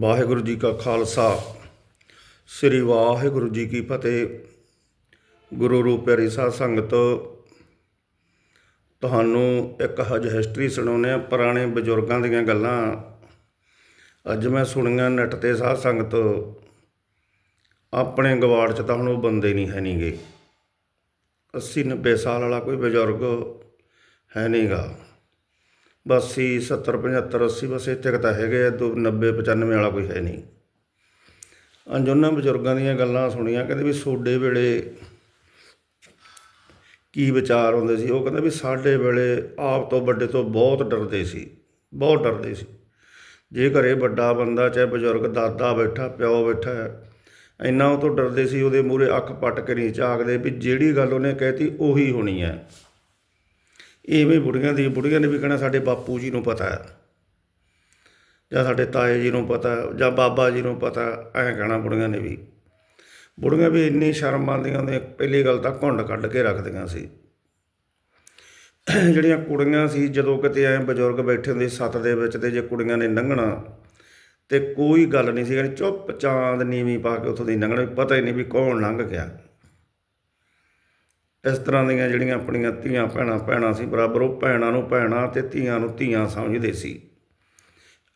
ਵਾਹਿਗੁਰੂ ਜੀ ਕਾ ਖਾਲਸਾ। ਸ੍ਰੀ ਵਾਹਿਗੁਰੂ ਜੀ ਕੀ ਫਤਿਹ। ਗੁਰੂ ਰੂਪ ਪਿਆਰੀ ਸਾਧ ਸੰਗਤ, ਤੁਹਾਨੂੰ ਇੱਕ ਹਜ ਹਿਸਟਰੀ ਸੁਣਾਉਂਦੇ ਆ ਪੁਰਾਣੇ ਬਜ਼ੁਰਗਾਂ ਦੀਆਂ ਗੱਲਾਂ। ਅੱਜ ਮੈਂ ਸੁਣੀਆਂ ਨੈਟ ਤੇ ਸਾਧ ਸੰਗਤ। ਆਪਣੇ ਗਵਾੜ 'ਚ ਤਾਂ ਹੁਣ ਉਹ ਬੰਦੇ ਨਹੀਂ ਹੈ ਨਹੀਂਗੇ। 80 90 ਸਾਲ ਵਾਲਾ ਕੋਈ ਬਜ਼ੁਰਗ ਹੈ ਨਹੀਂਗਾ। ਬਸ ਹੀ 70 75 80 ਬਸ ਇੱਥੇ ਕੁ ਤਾਂ ਹੈਗੇ ਆ, ਦੋ 90 95 ਵਾਲਾ ਕੋਈ ਹੈ ਨਹੀਂ। ਅੰਜ ਉਹਨਾਂ ਬਜ਼ੁਰਗਾਂ ਦੀਆਂ ਗੱਲਾਂ ਸੁਣੀਆਂ, ਕਹਿੰਦੇ ਵੀ ਸੋਡੇ ਵੇਲੇ ਕੀ ਵਿਚਾਰ ਹੁੰਦੇ ਸੀ? ਉਹ ਕਹਿੰਦੇ ਵੀ ਸਾਡੇ ਵੇਲੇ ਆਪ ਤੋਂ ਵੱਡੇ ਤੋਂ ਬਹੁਤ ਡਰਦੇ ਸੀ, ਬਹੁਤ ਡਰਦੇ ਸੀ। ਜੇ ਘਰੇ ਵੱਡਾ ਬੰਦਾ, ਚਾਹੇ ਬਜ਼ੁਰਗ, ਦਾਦਾ ਬੈਠਾ, ਪਿਓ ਬੈਠਾ, ਇੰਨਾ ਉਹ ਤੋਂ ਡਰਦੇ ਸੀ, ਉਹਦੇ ਮੂਹਰੇ ਅੱਖ ਪੱਟ ਕੇ ਨਹੀਂ ਝਾਕਦੇ ਵੀ ਜਿਹੜੀ ਗੱਲ ਉਹਨੇ ਕਹਿਤੀ ਉਹੀ ਹੋਣੀ ਹੈ। ਇਵੇਂ ਬੁੜੀਆਂ ਦੀ ਬੁੜੀਆਂ ਨੇ ਵੀ ਕਹਿਣਾ ਸਾਡੇ ਬਾਪੂ ਜੀ ਨੂੰ ਪਤਾ ਹੈ। ਜਾਂ ਸਾਡੇ ਤਾਏ ਜੀ ਨੂੰ ਪਤਾ ਜਾਂ ਬਾਬਾ ਜੀ ਨੂੰ ਪਤਾ ਐਂ ਕਹਿਣਾ ਬੁੜੀਆਂ ਨੇ ਵੀ। ਬੁੜੀਆਂ ਵੀ ਇੰਨੀ ਸ਼ਰਮ ਮੰਨਦੀਆਂ ਨੇ, ਪਹਿਲੀ ਗੱਲ ਤਾਂ ਘੁੰਡ ਕੱਢ ਕੇ ਰੱਖਦੀਆਂ ਸੀ। ਜਿਹੜੀਆਂ ਕੁੜੀਆਂ ਸੀ, ਜਦੋਂ ਕਿਤੇ ਐ ਬਜ਼ੁਰਗ ਬੈਠੇ ਹੁੰਦੇ ਸੱਤ ਦੇ ਵਿੱਚ ਤੇ ਜੇ ਕੁੜੀਆਂ ਨੇ ਲੰਘਣਾ ਤੇ ਕੋਈ ਗੱਲ ਨਹੀਂ ਸੀ ਕਹਿੰਦੀ ਚੁੱਪ ਚਾਂਦ ਨੀਵੀਂ ਪਾ ਕੇ ਉੱਥੋਂ ਦੀ ਲੰਘਣਾ ਵੀ ਪਤਾ ਹੀ ਨਹੀਂ ਵੀ ਕੌਣ ਲੰਘ ਗਿਆ। ਇਸ ਤਰ੍ਹਾਂ ਦੀਆਂ ਜਿਹੜੀਆਂ ਆਪਣੀਆਂ ਧੀਆਂ ਭੈਣਾਂ ਭੈਣਾਂ ਸੀ ਬਰਾਬਰ, ਉਹ ਭੈਣਾਂ ਨੂੰ ਭੈਣਾਂ ਤੇ ਧੀਆਂ ਨੂੰ ਧੀਆਂ ਸਮਝਦੇ ਸੀ।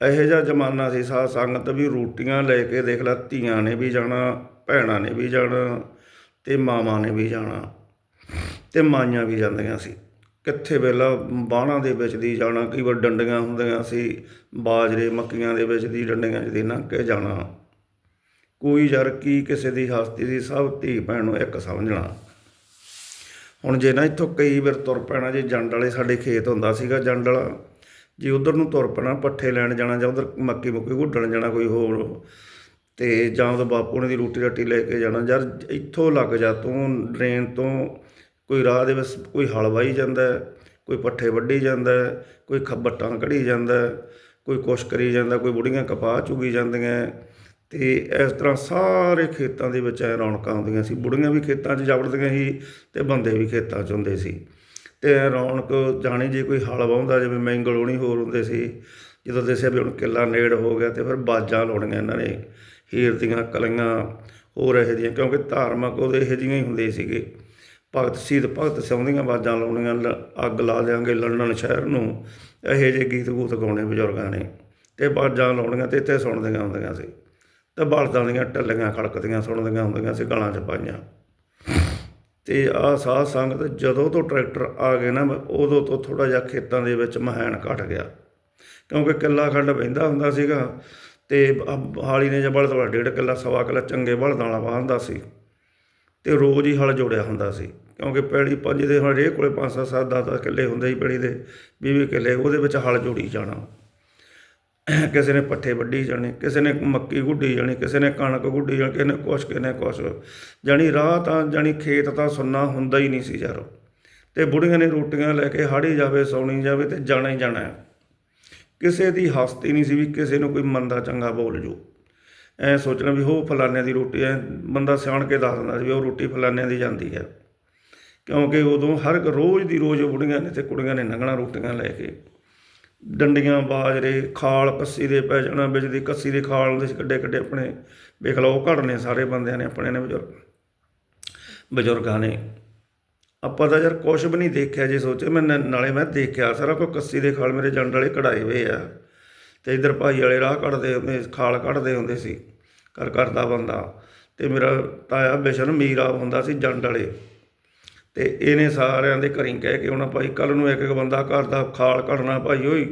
ਇਹੋ ਜਿਹਾ ਜ਼ਮਾਨਾ ਸੀ ਸਾਧ ਸੰਗਤ ਵੀ ਰੋਟੀਆਂ ਲੈ ਕੇ ਦੇਖ ਲੈ, ਧੀਆਂ ਨੇ ਵੀ ਜਾਣਾ, ਭੈਣਾਂ ਨੇ ਵੀ ਜਾਣਾ ਤੇ ਮਾਵਾਂ ਨੇ ਵੀ ਜਾਣਾ ਤੇ ਮਾਈਆਂ ਵੀ ਜਾਂਦੀਆਂ ਸੀ। ਕਿੱਥੇ ਵੇਲਾ ਬਾਣਾ ਦੇ ਵਿੱਚ ਦੀ ਜਾਣਾ, ਕਈ ਵਾਰ ਡੰਡੀਆਂ ਹੁੰਦੀਆਂ ਸੀ, ਬਾਜਰੇ ਮੱਕੀਆਂ ਦੇ ਵਿੱਚ ਦੀ, ਡੰਡੀਆਂ 'ਚ ਦੀ ਲੰਘ ਕੇ ਜਾਣਾ। ਕੋਈ ਯਾਰ ਕੀ ਕਿਸੇ ਦੀ ਹਸਤੀ ਦੀ, ਸਭ ਧੀ ਭੈਣ ਨੂੰ ਇੱਕ ਸਮਝਣਾ। ਹੁਣ ਜੇ ਨਾ ਇੱਥੋਂ ਕਈ ਵਾਰ ਤੁਰ ਪੈਣਾ, ਜੇ ਜੰਡ ਵਾਲੇ ਸਾਡੇ ਖੇਤ ਹੁੰਦਾ ਸੀਗਾ ਜੰਡ ਵਾਲਾ, ਜੇ ਉਧਰ ਨੂੰ ਤੁਰ ਪੈਣਾ, ਪੱਠੇ ਲੈਣ ਜਾਣਾ ਜਾਂ ਉਧਰ ਮੱਕੀ ਮੁੱਕੀ ਗੁੱਡਣ ਜਾਣਾ ਕੋਈ ਹੋਰ, ਤੇ ਜਾਂ ਉਹਦਾ ਬਾਪੂ ਨੇ ਦੀ ਰੋਟੀ ਰੱਟੀ ਲੈ ਕੇ ਜਾਣਾ, ਯਾਰ ਇੱਥੋਂ ਲੱਗ ਜਾ ਤੂੰ, ਡਰੇਨ ਤੋਂ ਕੋਈ ਰਾਹ ਦੇ ਵਿੱਚ ਕੋਈ ਹਲ ਵਾਹੀ ਜਾਂਦਾ, ਕੋਈ ਪੱਠੇ ਵੱਢੀ ਜਾਂਦਾ, ਕੋਈ ਖੱਬਟਾਂ ਕਢੀ ਜਾਂਦਾ, ਕੋਈ ਕੁਛ ਕਰੀ ਜਾਂਦਾ, ਕੋਈ ਬੁੜੀਆਂ ਕਪਾਹ ਚੁਗੀ ਜਾਂਦੀਆਂ ਤੇ ਇਸ ਤਰ੍ਹਾਂ ਸਾਰੇ ਖੇਤਾਂ ਦੇ ਵਿੱਚ ਐ ਰੌਣਕਾਂ ਆਉਂਦੀਆਂ ਸੀ। ਬੁੜੀਆਂ ਵੀ ਖੇਤਾਂ 'ਚ ਜਾਵੜਦੀਆਂ ਸੀ ਤੇ ਬੰਦੇ ਵੀ ਖੇਤਾਂ 'ਚ ਹੁੰਦੇ ਸੀ। ਤੇ ਐਂ ਰੌਣਕ ਜਾਣੀ ਜੇ ਕੋਈ ਹਲ ਵਾਹੁੰਦਾ, ਜਿਵੇਂ ਮੈਂਗਲ ਹੋਣੀ ਹੋਰ ਹੁੰਦੇ ਸੀ। ਜਦੋਂ ਦੱਸਿਆ ਵੀ ਹੁਣ ਕਿੱਲਾ ਨੇੜ ਹੋ ਗਿਆ ਤੇ ਫਿਰ ਬਾਜਾਂ ਲਾਉਣੀਆਂ ਇਹਨਾਂ ਨੇ, ਹੀਰ ਦੀਆਂ ਕਲੀਆਂ, ਹੋਰ ਇਹੋ ਜਿਹੀਆਂ, ਕਿਉਂਕਿ ਧਾਰਮਿਕ ਉਹਦੇ ਇਹੋ ਜਿਹੀਆਂ ਹੀ ਹੁੰਦੇ ਸੀਗੇ। ਭਗਤ ਸ਼ਹੀਦ ਭਗਤ ਸਿਉਂਦੀਆਂ ਬਾਜਾਂ ਲਾਉਣੀਆਂ, ਲ- ਅੱਗ ਲਾ ਦਿਆਂਗੇ ਲੰਡਨ ਸ਼ਹਿਰ ਨੂੰ, ਇਹੋ ਜਿਹੇ ਗੀਤ ਗੂਤ ਗਾਉਣੇ ਬਜ਼ੁਰਗਾਂ ਨੇ। ਤੇ ਬਾਜਾਂ ਲਾਉਣੀਆਂ ਤੇ ਇੱਥੇ ਸੁਣਦੀਆਂ ਹੁੰਦੀਆਂ ਸੀ। ਤੇ ਬਲਦਾਂ ਦੀਆਂ ਟੱਲੀਆਂ ਖੜਕਦੀਆਂ, ਸੁਣਦੀਆਂ ਹੁੰਦੀਆਂ ਸੀ ਗਲਾਂ 'ਚ ਪਾਈਆਂ ਤੇ ਆਹ ਸਾਧ ਸੰਗਤ ਜਦੋਂ ਤੋਂ ਟਰੈਕਟਰ ਆ ਗਏ ਨਾ ਉਦੋਂ ਤੋਂ ਥੋੜਾ ਜਿਹਾ ਖੇਤਾਂ ਦੇ ਵਿੱਚ ਮਹਾਨ ਘਟ ਗਿਆ। ਕਿਉਂਕਿ ਕਿੱਲਾ ਖੰਡ ਬਹਿੰਦਾ ਹੁੰਦਾ ਸੀਗਾ ਤੇ ਹਾਲੀ ਨੇ ਜਾਂ ਬਲਦ ਵਾਲਾ ਡੇਢ ਕਿੱਲਾ, ਸਵਾ ਕਿੱਲਾ ਚੰਗੇ ਬਲਦਾਂ ਵਾਲਾ ਵਾਹੁੰਦਾ ਸੀ। ਤੇ ਰੋਜ਼ ਹੀ ਹਲ ਜੋੜਿਆ ਹੁੰਦਾ ਸੀ। ਕਿਉਂਕਿ ਪੈੜੀ ਪੰਜ ਦੇ ਹੁਣ ਹਰੇਕ ਕੋਲੇ 5 7 7 10 ਕਿੱਲੇ ਹੁੰਦੇ ਸੀ ਪੈੜੀ ਦੇ 20 20 ਕਿੱਲੇ ਉਹਦੇ ਵਿੱਚ ਹਲ ਜੋੜੀ ਜਾਣਾ। ਕਿਸੇ ਨੇ ਪੱਠੇ ਵੱਢੀ ਜਾਣੇ, ਕਿਸੇ ਨੇ ਮੱਕੀ ਗੁੱਡੀ ਜਾਣੀ, ਕਿਸੇ ਨੇ ਕਣਕ ਗੁੱਡੀ ਜਾਣੀ, ਕਿਸੇ ਨੇ ਕੁਛ, ਕਿਸੇ ਨੇ ਕੁਛ। ਜਾਣੀ ਰਾਹ ਤਾਂ, ਜਾਣੀ ਖੇਤ ਤਾਂ ਸੁੰਨਾ ਹੁੰਦਾ ਹੀ ਨਹੀਂ ਸੀ ਯਾਰ। ਤੇ ਬੁੜੀਆਂ ਨੇ ਰੋਟੀਆਂ ਲੈ ਕੇ ਹਾੜੀ ਜਾਵੇ, ਸੌਣੀ ਜਾਵੇ ਤੇ ਜਾਣਾ ਹੀ ਜਾਣਾ। ਕਿਸੇ ਦੀ ਹਸਤੀ ਨਹੀਂ ਸੀ ਵੀ ਕਿਸੇ ਨੂੰ ਕੋਈ ਮੰਦਾ ਚੰਗਾ ਬੋਲ ਜੋ। ਐ ਸੋਚਣਾ ਵੀ ਹੋ ਫਲਾਨਿਆਂ ਦੀ ਰੋਟੀ ਐ, ਬੰਦਾ ਸਿਆਣ ਕੇ ਦੱਸ ਦਿੰਦਾ ਸੀ ਵੀ ਉਹ ਰੋਟੀ ਫਲਾਨਿਆਂ ਦੀ ਜਾਂਦੀ ਹੈ। ਕਿਉਂਕਿ ਉਦੋਂ ਹਰ ਰੋਜ਼ ਦੀ ਰੋਜ਼ ਬੁੜੀਆਂ ਨੇ ਤੇ ਕੁੜੀਆਂ ਨੇ ਲੰਘਣਾ ਰੋਟੀਆਂ ਲੈ ਕੇ। ਡੰਡੀਆਂ, ਬਾਜਰੇ, ਖਾਲ ਕੱਸੀ ਦੇ ਪੈ ਜਾਣਾ, ਵਿੱਚ ਦੀ ਕੱਸੀ ਦੇ ਖਾਲ ਹੁੰਦੇ ਸੀ ਕੱਡੇ ਕੱਡੇ ਆਪਣੇ, ਵੇਖ ਲਓ, ਉਹ ਘੜਨੇ ਸਾਰੇ ਬੰਦਿਆਂ ਨੇ, ਆਪਣੇ ਨੇ ਬਜ਼ੁਰਗ, ਬਜ਼ੁਰਗਾਂ ਨੇ। ਆਪਾਂ ਤਾਂ ਯਾਰ ਕੁਛ ਵੀ ਨਹੀਂ ਦੇਖਿਆ ਜੇ ਸੋਚੇ ਮੈਂ ਨਾਲੇ ਮੈਂ ਦੇਖਿਆ, ਸਾਰਾ ਕੋਈ ਕੱਸੀ ਦੇ ਖਾਲ ਮੇਰੇ ਜੰਡ ਵਾਲੇ ਕਢਾਏ ਹੋਏ ਆ। ਤੇ ਇਧਰ ਭਾਈ ਵਾਲੇ ਰਾਹ ਕੱਢਦੇ ਹੁੰਦੇ, ਖਾਲ ਕੱਢਦੇ ਹੁੰਦੇ ਸੀ ਕਰ ਕਰਦਾ ਬੰਦਾ। ਤੇ ਮੇਰਾ ਤਾਇਆ ਬਿਸ਼ਨ ਮੀਰਾ ਹੁੰਦਾ ਸੀ ਜੰਡ ਵਾਲੇ। ਤੇ ਇਹਨੇ ਸਾਰਿਆਂ ਦੇ ਘਰੀਂ ਕਹਿ ਕੇ ਆਉਣਾ ਭਾਈ ਕੱਲ ਨੂੰ ਇੱਕ ਇੱਕ ਬੰਦਾ ਘਰ ਦਾ ਖਾਲ ਕੱਢਣਾ ਭਾਈ ਓਏ।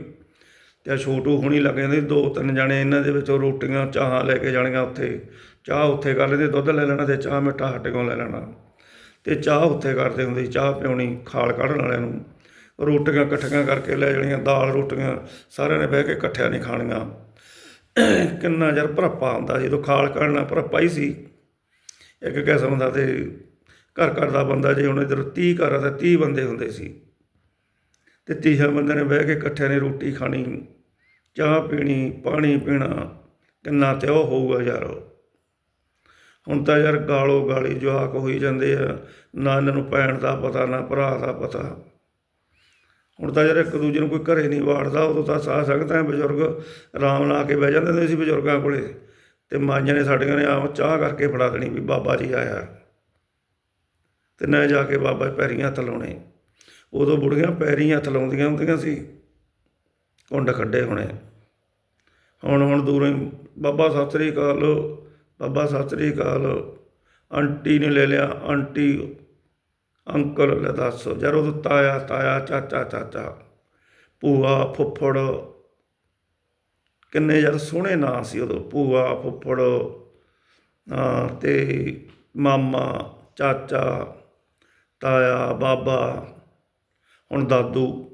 ਤੇ ਛੋਟੂ ਹੁਣੀ ਲੱਗ ਜਾਂਦੇ ਦੋ ਤਿੰਨ ਜਣੇ ਇਹਨਾਂ ਦੇ ਵਿੱਚੋਂ ਰੋਟੀਆਂ ਚਾਹਾਂ ਲੈ ਕੇ ਜਾਣੀਆਂ ਉੱਥੇ। ਚਾਹ ਉੱਥੇ ਕਰ ਲੈਂਦੇ ਦੁੱਧ ਲੈ ਲੈਣਾ ਤੇ ਚਾਹ ਮਿੱਠਾ ਹੱਟ ਕੋਲ ਲੈ ਲੈਣਾ। ਤੇ ਚਾਹ ਉੱਥੇ ਕਰਦੇ ਹੁੰਦੇ ਸੀ ਚਾਹ ਪਿਉਣੀ ਖਾਲ ਕੱਢਣ ਵਾਲਿਆਂ ਨੂੰ। ਰੋਟੀਆਂ ਇਕੱਠੀਆਂ ਕਰਕੇ ਲੈ ਜਾਣੀਆਂ ਦਾਲ ਰੋਟੀਆਂ ਸਾਰਿਆਂ ਨੇ ਬਹਿ ਕੇ ਇਕੱਠਿਆਂ ਨਹੀਂ ਖਾਣੀਆਂ। ਕਿੰਨਾ ਜਰ ਭਰਪਾ ਹੁੰਦਾ ਸੀ, ਜਦੋਂ ਖਾਲ ਕੱਢਣਾ ਭਰਪਾ ਹੀ ਸੀ। ਇੱਕ ਕਿਸਮ ਦਾ ਤੇ ਘਰ ਘਰ ਦਾ ਬੰਦਾ ਜੇ ਹੁਣ ਇਧਰ 30 ਘਰ ਆ ਤਾਂ 30 ਬੰਦੇ ਹੁੰਦੇ ਸੀ। ਤੇ ਤੀਹਾਂ ਬੰਦੇ ਨੇ ਬਹਿ ਕੇ ਇਕੱਠਿਆਂ ਨੇ ਰੋਟੀ ਖਾਣੀ, ਚਾਹ ਪੀਣੀ, ਪਾਣੀ ਪੀਣਾ, ਕਿੰਨਾ ਤੇ ਉਹ ਹੋਊਗਾ ਯਾਰ। ਹੁਣ ਤਾਂ ਯਾਰ ਗਾਲੋ ਗਾਲੀ ਜਵਾਕ ਹੋਈ ਜਾਂਦੇ ਆ, ਨਾ ਇਹਨਾਂ ਨੂੰ ਭੈਣ ਦਾ ਪਤਾ, ਨਾ ਭਰਾ ਦਾ ਪਤਾ। ਹੁਣ ਤਾਂ ਯਾਰ ਇੱਕ ਦੂਜੇ ਨੂੰ ਕੋਈ ਘਰੇ ਨਹੀਂ ਵਾੜਦਾ, ਉਦੋਂ ਤਾਂ ਸਾਹ ਸਕਦਾ ਹੈ ਬਜ਼ੁਰਗ ਆਰਾਮ ਲਾ ਕੇ ਬਹਿ ਜਾਂਦੇ ਹੁੰਦੇ ਸੀ ਬਜ਼ੁਰਗਾਂ ਕੋਲੇ। ਤੇ ਮਾਈਆਂ ਨੇ ਸਾਡੀਆਂ ਨੇ ਆਮ ਚਾਹ ਕਰਕੇ ਫੜਾ ਦੇਣੀ ਵੀ ਬਾਬਾ ਜੀ ਆਇਆ। ਤੇ ਨਾ ਜਾ ਕੇ ਬਾਬਾ ਦੇ ਪੈਰੀਂ ਹੱਥ ਲਾਉਣੇ। ਉਦੋਂ ਬੁੜੀਆਂ ਪੈਰੀਂ ਹੱਥ ਲਾਉਂਦੀਆਂ ਹੁੰਦੀਆਂ ਸੀ, ਕੁੰਡ ਖੱਡੇ ਹੋਣੇ। ਹੁਣ ਹੁਣ ਦੂਰੋਂ ਬਾਬਾ ਸਤਿ ਸ੍ਰੀ ਅਕਾਲ, ਬਾਬਾ ਸਤਿ ਸ੍ਰੀ ਅਕਾਲ, ਆਂਟੀ ਨੇ ਲੈ ਲਿਆ, ਆਂਟੀ, ਅੰਕਲ ਲੈ ਦੱਸੋ ਜਦ ਉਦੋਂ ਤਾਇਆ ਤਾਇਆ, ਚਾਚਾ ਚਾਚਾ, ਭੂਆ, ਫੁੱਫੜ, ਕਿੰਨੇ ਜਦ ਸੋਹਣੇ ਨਾਂ ਸੀ ਉਦੋਂ, ਭੂਆ, ਫੁੱਫੜ ਹਾਂ ਤੇ ਮਾਮਾ, ਚਾਚਾ ਤਾਇਆ, ਬਾਬਾ, ਹੁਣ ਦਾਦੂ,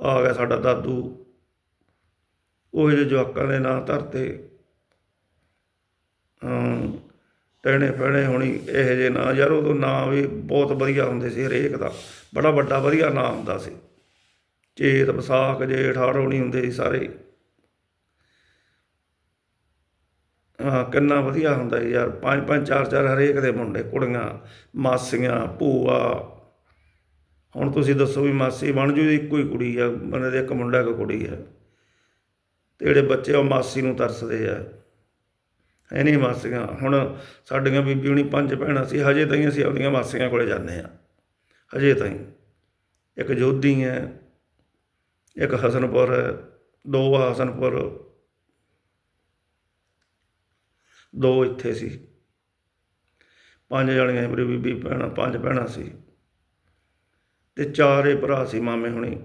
ਆ ਗਿਆ ਸਾਡਾ ਦਾਦੂ। ਉਹ ਜਿਹੇ ਜਵਾਕਾਂ ਦੇ ਨਾਂ ਧਰਤੇ। ਟਹਿਣੇ ਫਹਿਣੇ ਹੋਣੀ, ਇਹੋ ਜਿਹੇ ਨਾਂ। ਯਾਰ ਉਦੋਂ ਨਾਂ ਵੀ ਬਹੁਤ ਵਧੀਆ ਹੁੰਦੇ ਸੀ ਹਰੇਕ ਦਾ। ਬੜਾ ਵੱਡਾ ਵਧੀਆ ਨਾਂ ਹੁੰਦਾ ਸੀ। ਚੇਤ, ਵਿਸਾਖ, ਜੇਠ ਹਾੜੋਣੀ ਹੁੰਦੇ ਸੀ ਸਾਰੇ ਹਾਂ ਕਿੰਨਾ ਵਧੀਆ ਹੁੰਦਾ ਯਾਰ। ਪੰਜ ਪੰਜ, ਚਾਰ ਚਾਰ ਹਰੇਕ ਦੇ ਮੁੰਡੇ, ਕੁੜੀਆਂ, ਮਾਸੀਆਂ, ਭੂਆ। ਹੁਣ ਤੁਸੀਂ ਦੱਸੋ ਵੀ ਮਾਸੀ ਬਣ ਜੂ ਇੱਕੋ ਹੀ ਕੁੜੀ ਆ? ਬੰਦੇ ਦੇ ਇੱਕ ਮੁੰਡਾ, ਇੱਕ ਕੁੜੀ ਆ। ਤੇ ਜਿਹੜੇ ਬੱਚੇ ਉਹ ਮਾਸੀ ਨੂੰ ਤਰਸਦੇ ਆ। ਹੈ ਨਹੀਂ ਮਾਸੀਆਂ। ਹੁਣ ਸਾਡੀਆਂ ਬੀਬੀ ਹੁਣੀ ਪੰਜ ਭੈਣਾਂ ਸੀ, ਹਜੇ ਤਾਈਂ ਅਸੀਂ ਆਪਣੀਆਂ ਮਾਸੀਆਂ ਕੋਲੇ ਜਾਂਦੇ ਆ। ਹਜੇ ਤਾਈਂ। ਇੱਕ ਜੋਧੀ ਹੈ, ਇੱਕ ਹਸਨਪੁਰ ਹੈ, ਦੋ ਆ ਹਸਨਪੁਰ। ਦੋ ਇੱਥੇ ਸੀ। ਪੰਜ ਜਣੀਆਂ ਮੇਰੀ ਬੀਬੀ, ਭੈਣਾਂ, ਪੰਜ ਭੈਣਾਂ ਸੀ। ਤੇ ਚਾਰੇ ਭਰਾ ਸੀ ਮਾਮੇ ਹੁਣੀ,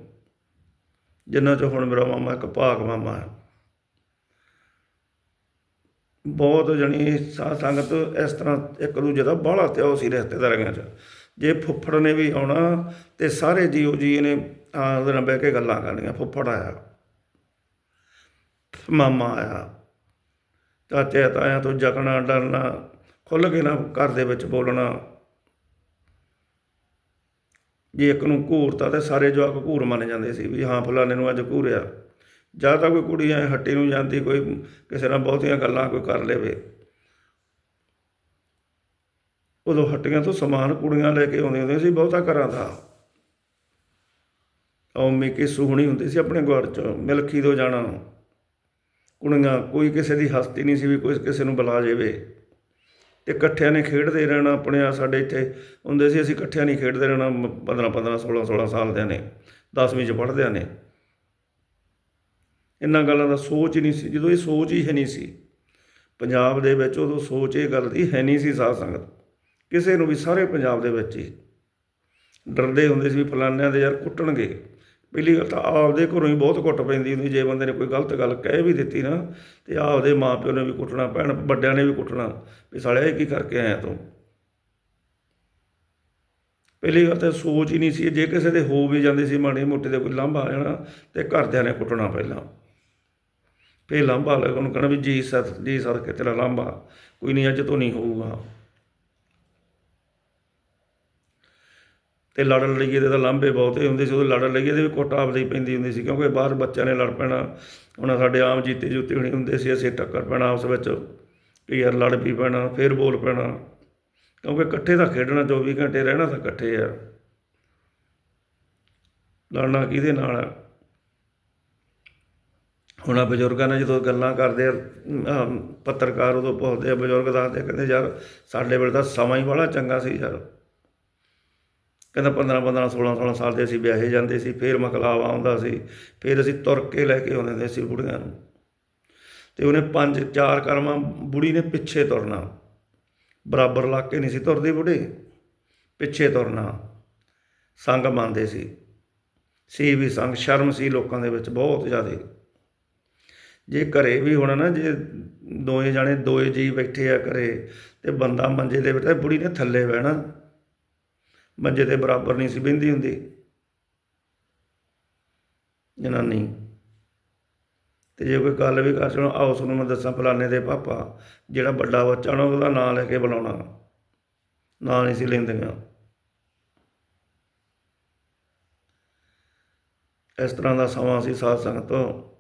ਜਿਨ੍ਹਾਂ ਚੋਂ ਹੁਣ ਮੇਰਾ ਮਾਮਾ ਇੱਕ ਭਾਗ ਮਾਮਾ ਹੈ। ਬਹੁਤ ਜਣੀ ਸਾਧ ਸੰਗਤ ਇਸ ਤਰ੍ਹਾਂ ਇੱਕ ਦੂਜੇ ਦਾ ਬਾਹਲਾ ਤਿਆਓ ਸੀ ਰਿਸ਼ਤੇਦਾਰੀਆਂ 'ਚ। ਜੇ ਫੁੱਫੜ ਨੇ ਵੀ ਆਉਣਾ ਤੇ ਸਾਰੇ ਜੀਓ ਜੀ ਨੇ ਆ ਉਹਦੇ ਨਾਲ ਬਹਿ ਕੇ ਗੱਲਾਂ ਕਰਨੀਆਂ। ਫੁੱਫੜ ਆਇਆ, ਮਾਮਾ ਆਇਆ। ਚਾਚੇ ਤਾਇਆ ਤੋਂ ਜਕਣਾ, ਡਰਨਾ ਖੁੱਲ ਕੇ ਨਾ ਘਰ ਦੇ ਵਿੱਚ ਬੋਲਣਾ। ਜੇ ਇੱਕ ਨੂੰ ਘੂਰਤਾ ਤੇ ਸਾਰੇ ਜਵਾਕ ਘੂਰ ਮੰਨ ਜਾਂਦੇ ਸੀ ਵੀ ਹਾਂ, ਫਲਾਣੇ ਨੂੰ ਅੱਜ ਘੂਰਿਆ। ਜਾਂ ਤਾਂ ਕੋਈ ਕੁੜੀ ਐ ਹੱਟੀ ਨੂੰ ਜਾਂਦੀ, ਕੋਈ ਕਿਸੇ ਨਾਲ ਬਹੁਤੀਆਂ ਗੱਲਾਂ ਕੋਈ ਕਰ ਲੇਵੇ। ਉਦੋਂ ਹੱਟੀਆਂ ਤੋਂ ਸਮਾਨ ਕੁੜੀਆਂ ਲੈ ਕੇ ਆਉਂਦੀਆਂ ਹੁੰਦੀਆਂ ਸੀ ਬਹੁਤਾ ਘਰਾਂ ਦਾ। ਉਹ ਮੇਕੇ ਸੁਹਣੀ ਹੁੰਦੀ ਸੀ ਆਪਣੇ ਘਰ ਚ, ਮਿਲਖੀ ਤੋਂ ਜਾਣਾ। ਕੁੜੀਆਂ, ਕੋਈ ਕਿਸੇ ਦੀ ਹਸਤੀ ਨਹੀਂ ਸੀ ਵੀ ਕੋਈ ਕਿਸੇ ਨੂੰ ਬੁਲਾ ਜਾਵੇ। ਤੇ ਇਕੱਠਿਆਂ ਨੇ ਖੇਡਦੇ ਰਹਿਣਾ ਆਪਣੇ ਆ ਸਾਡੇ ਇੱਥੇ ਹੁੰਦੇ ਸੀ, ਅਸੀਂ ਇਕੱਠਿਆਂ ਨਹੀਂ ਖੇਡਦੇ ਰਹਿਣਾ 15 15 16 16 ਸਾਲ ਦੇ ਨੇ 10ਵੀਂ ਚ ਪੜ੍ਹਦਿਆਂ ਨੇ। ਇਹਨਾਂ ਗੱਲਾਂ ਦਾ ਸੋਚ ਹੀ ਨਹੀਂ ਸੀ, ਜਦੋਂ ਇਹ ਸੋਚ ਹੀ ਹੈ ਨਹੀਂ ਸੀ। ਪੰਜਾਬ ਦੇ ਵਿੱਚ ਉਦੋਂ ਸੋਚ ਇਹ ਗੱਲ ਦੀ ਹੈ ਨਹੀਂ ਸੀ ਸਾਧ ਸੰਗਤ। ਕਿਸੇ ਨੂੰ ਵੀ, ਸਾਰੇ ਪੰਜਾਬ ਦੇ ਵਿੱਚ ਹੀ। ਡਰਦੇ ਹੁੰਦੇ ਸੀ ਵੀ ਫਲਾਨਿਆਂ ਦੇ ਯਾਰ ਕੁੱਟਣਗੇ। ਪਹਿਲੀ ਗੱਲ ਤਾਂ ਆਪਦੇ ਘਰੋਂ ਹੀ ਬਹੁਤ ਕੁੱਟ ਪੈਂਦੀ ਹੁੰਦੀ, ਜੇ ਬੰਦੇ ਨੇ ਕੋਈ ਗਲਤ ਗੱਲ ਕਹਿ ਵੀ ਦਿੱਤੀ ਨਾ, ਤੇ ਆਪਦੇ ਮਾਪਿਓ ਨੇ ਵੀ ਕੁੱਟਣਾ, ਭੈਣ ਵੱਡਿਆਂ ਨੇ ਵੀ ਕੁੱਟਣਾ, ਵੀ ਸਾਲਿਆ ਇਹ ਕੀ ਕਰਕੇ ਆਇਆ ਤੂੰ? ਪਹਿਲੀ ਗੱਲ ਤਾਂ ਸੋਚ ਹੀ ਨਹੀਂ ਸੀ, ਜੇ ਕਿਸੇ ਦੇ ਹੋ ਵੀ ਜਾਂਦੇ ਸੀ ਮਾੜੇ ਮੋਟੇ ਦੇ ਕੋਈ ਲਾਂਭਾ ਆ ਜਾਣਾ, ਤੇ ਘਰਦਿਆਂ ਨੇ ਕੁੱਟਣਾ ਪਹਿਲਾਂ। ਫੇ ਲਾਂਭਾ ਲੈ ਉਹਨੂੰ ਕਹਣਾ ਵੀ ਜੀ ਸਤ ਜੀ ਸਤ ਕੇ ਤੇਰਾ ਲਾਂਭਾ ਕੋਈ ਨਹੀਂ ਅੱਜ ਤੋਂ ਨਹੀਂ ਹੋਊਗਾ। ਤੇ ਲੜ ਲਈਏ ਦੇ ਤਾਂ ਲਾਂਭੇ ਬਹੁਤੇ ਹੁੰਦੇ ਸੀ, ਉਦੋਂ ਲੜ ਲਈਏ ਦੇ ਵੀ ਕੁੱਟ ਆਪਦੀ ਪੈਂਦੀ ਹੁੰਦੀ ਸੀ, ਕਿਉਂਕਿ ਬਾਹਰ ਬੱਚਿਆਂ ਨੇ ਲੜ ਪੈਣਾ, ਹੁਣ ਸਾਡੇ ਆਮ ਜੀਤੇ ਜੁੱਤੇ ਹੋਣੀ ਹੁੰਦੇ ਸੀ, ਅਸੀਂ ਟੱਕਰ ਪੈਣਾ ਆਪਸ ਵਿੱਚ, ਵੀ ਯਾਰ ਲੜ ਵੀ ਪੈਣਾ, ਫੇਰ ਬੋਲ ਪੈਣਾ, ਕਿਉਂਕਿ ਇਕੱਠੇ ਤਾਂ ਖੇਡਣਾ 24 ਘੰਟੇ, ਰਹਿਣਾ ਤਾਂ ਇਕੱਠੇ ਆ। ਲੜਨਾ ਕਿਹਦੇ ਨਾਲ ਆ? ਹੁਣ ਆ ਬਜ਼ੁਰਗਾਂ ਨੇ ਜਦੋਂ ਗੱਲਾਂ ਕਰਦੇ ਆ ਪੱਤਰਕਾਰ ਉਦੋਂ ਪੁੱਛਦੇ ਆ, ਬਜ਼ੁਰਗ ਦੱਸਦੇ ਕਹਿੰਦੇ ਯਾਰ ਸਾਡੇ ਵੇਲੇ ਤਾਂ ਸਮਾਂ ਹੀ ਬੜਾ ਚੰਗਾ ਸੀ ਯਾਰ। ਕਹਿੰਦਾ 15 15 16 16 ਸਾਲ ਦੇ ਅਸੀਂ ਵਿਆਹੇ ਜਾਂਦੇ ਸੀ, ਫੇਰ ਮਕਲਾਵਾ ਆਉਂਦਾ ਸੀ, ਫੇਰ ਅਸੀਂ ਤੁਰ ਕੇ ਲੈ ਕੇ ਆਉਂਦੇ ਹੁੰਦੇ ਸੀ ਬੁੜੀਆਂ ਨੂੰ। ਤੇ ਉਹਨੇ ਪੰਜ, ਚਾਰ ਕਰਮਾਂ ਬੁੜੀ ਨੇ ਪਿੱਛੇ ਤੁਰਨਾ। ਬਰਾਬਰ ਲਾ ਕੇ ਨਹੀਂ ਸੀ ਤੁਰਦੀ ਬੁੜੀ, ਪਿੱਛੇ ਤੁਰਨਾ। ਸੰਗ ਮੰਨਦੇ ਸੀ। ਸੀ ਵੀ ਸੰਗ, ਸ਼ਰਮ ਸੀ ਲੋਕਾਂ ਦੇ ਵਿੱਚ ਬਹੁਤ ਜ਼ਿਆਦਾ। ਜੇ ਘਰੇ ਵੀ ਹੋਣਾ ਨਾ, ਜੇ ਦੋਏ ਜਾਣੇ ਦੋਏ ਜੀ ਬੈਠੇ ਆ ਘਰੇ, ਤੇ ਬੰਦਾ ਮੰਜੇ ਦੇ ਬੈਠਾ ਬੁੜੀ ਨੇ ਥੱਲੇ ਬਹਿਣਾ। ਮੰਜੇ ਦੇ ਬਰਾਬਰ ਨਹੀਂ ਸੀ ਬਹਿੰਦੀ ਹੁੰਦੀ। ਜਨਾਨੀ। ਤੇ ਜੇ ਕੋਈ ਗੱਲ ਵੀ ਕਰ ਚਲੋ ਆਓ ਤੁਹਾਨੂੰ ਮੈਂ ਦੱਸਾਂ ਫਲਾਣੇ ਦੇ ਪਾਪਾ, ਜਿਹੜਾ ਵੱਡਾ ਬੱਚਾ ਨਾ ਉਹਦਾ ਨਾਂ ਲੈ ਕੇ ਬੁਲਾਉਣਾ। ਨਾਂ ਨਹੀਂ ਸੀ ਲੈਂਦੀਆਂ। ਇਸ ਤਰ੍ਹਾਂ ਦਾ ਸਮਾਂ ਸੀ ਸਾਧ ਸੰਗਤ ਤੋਂ।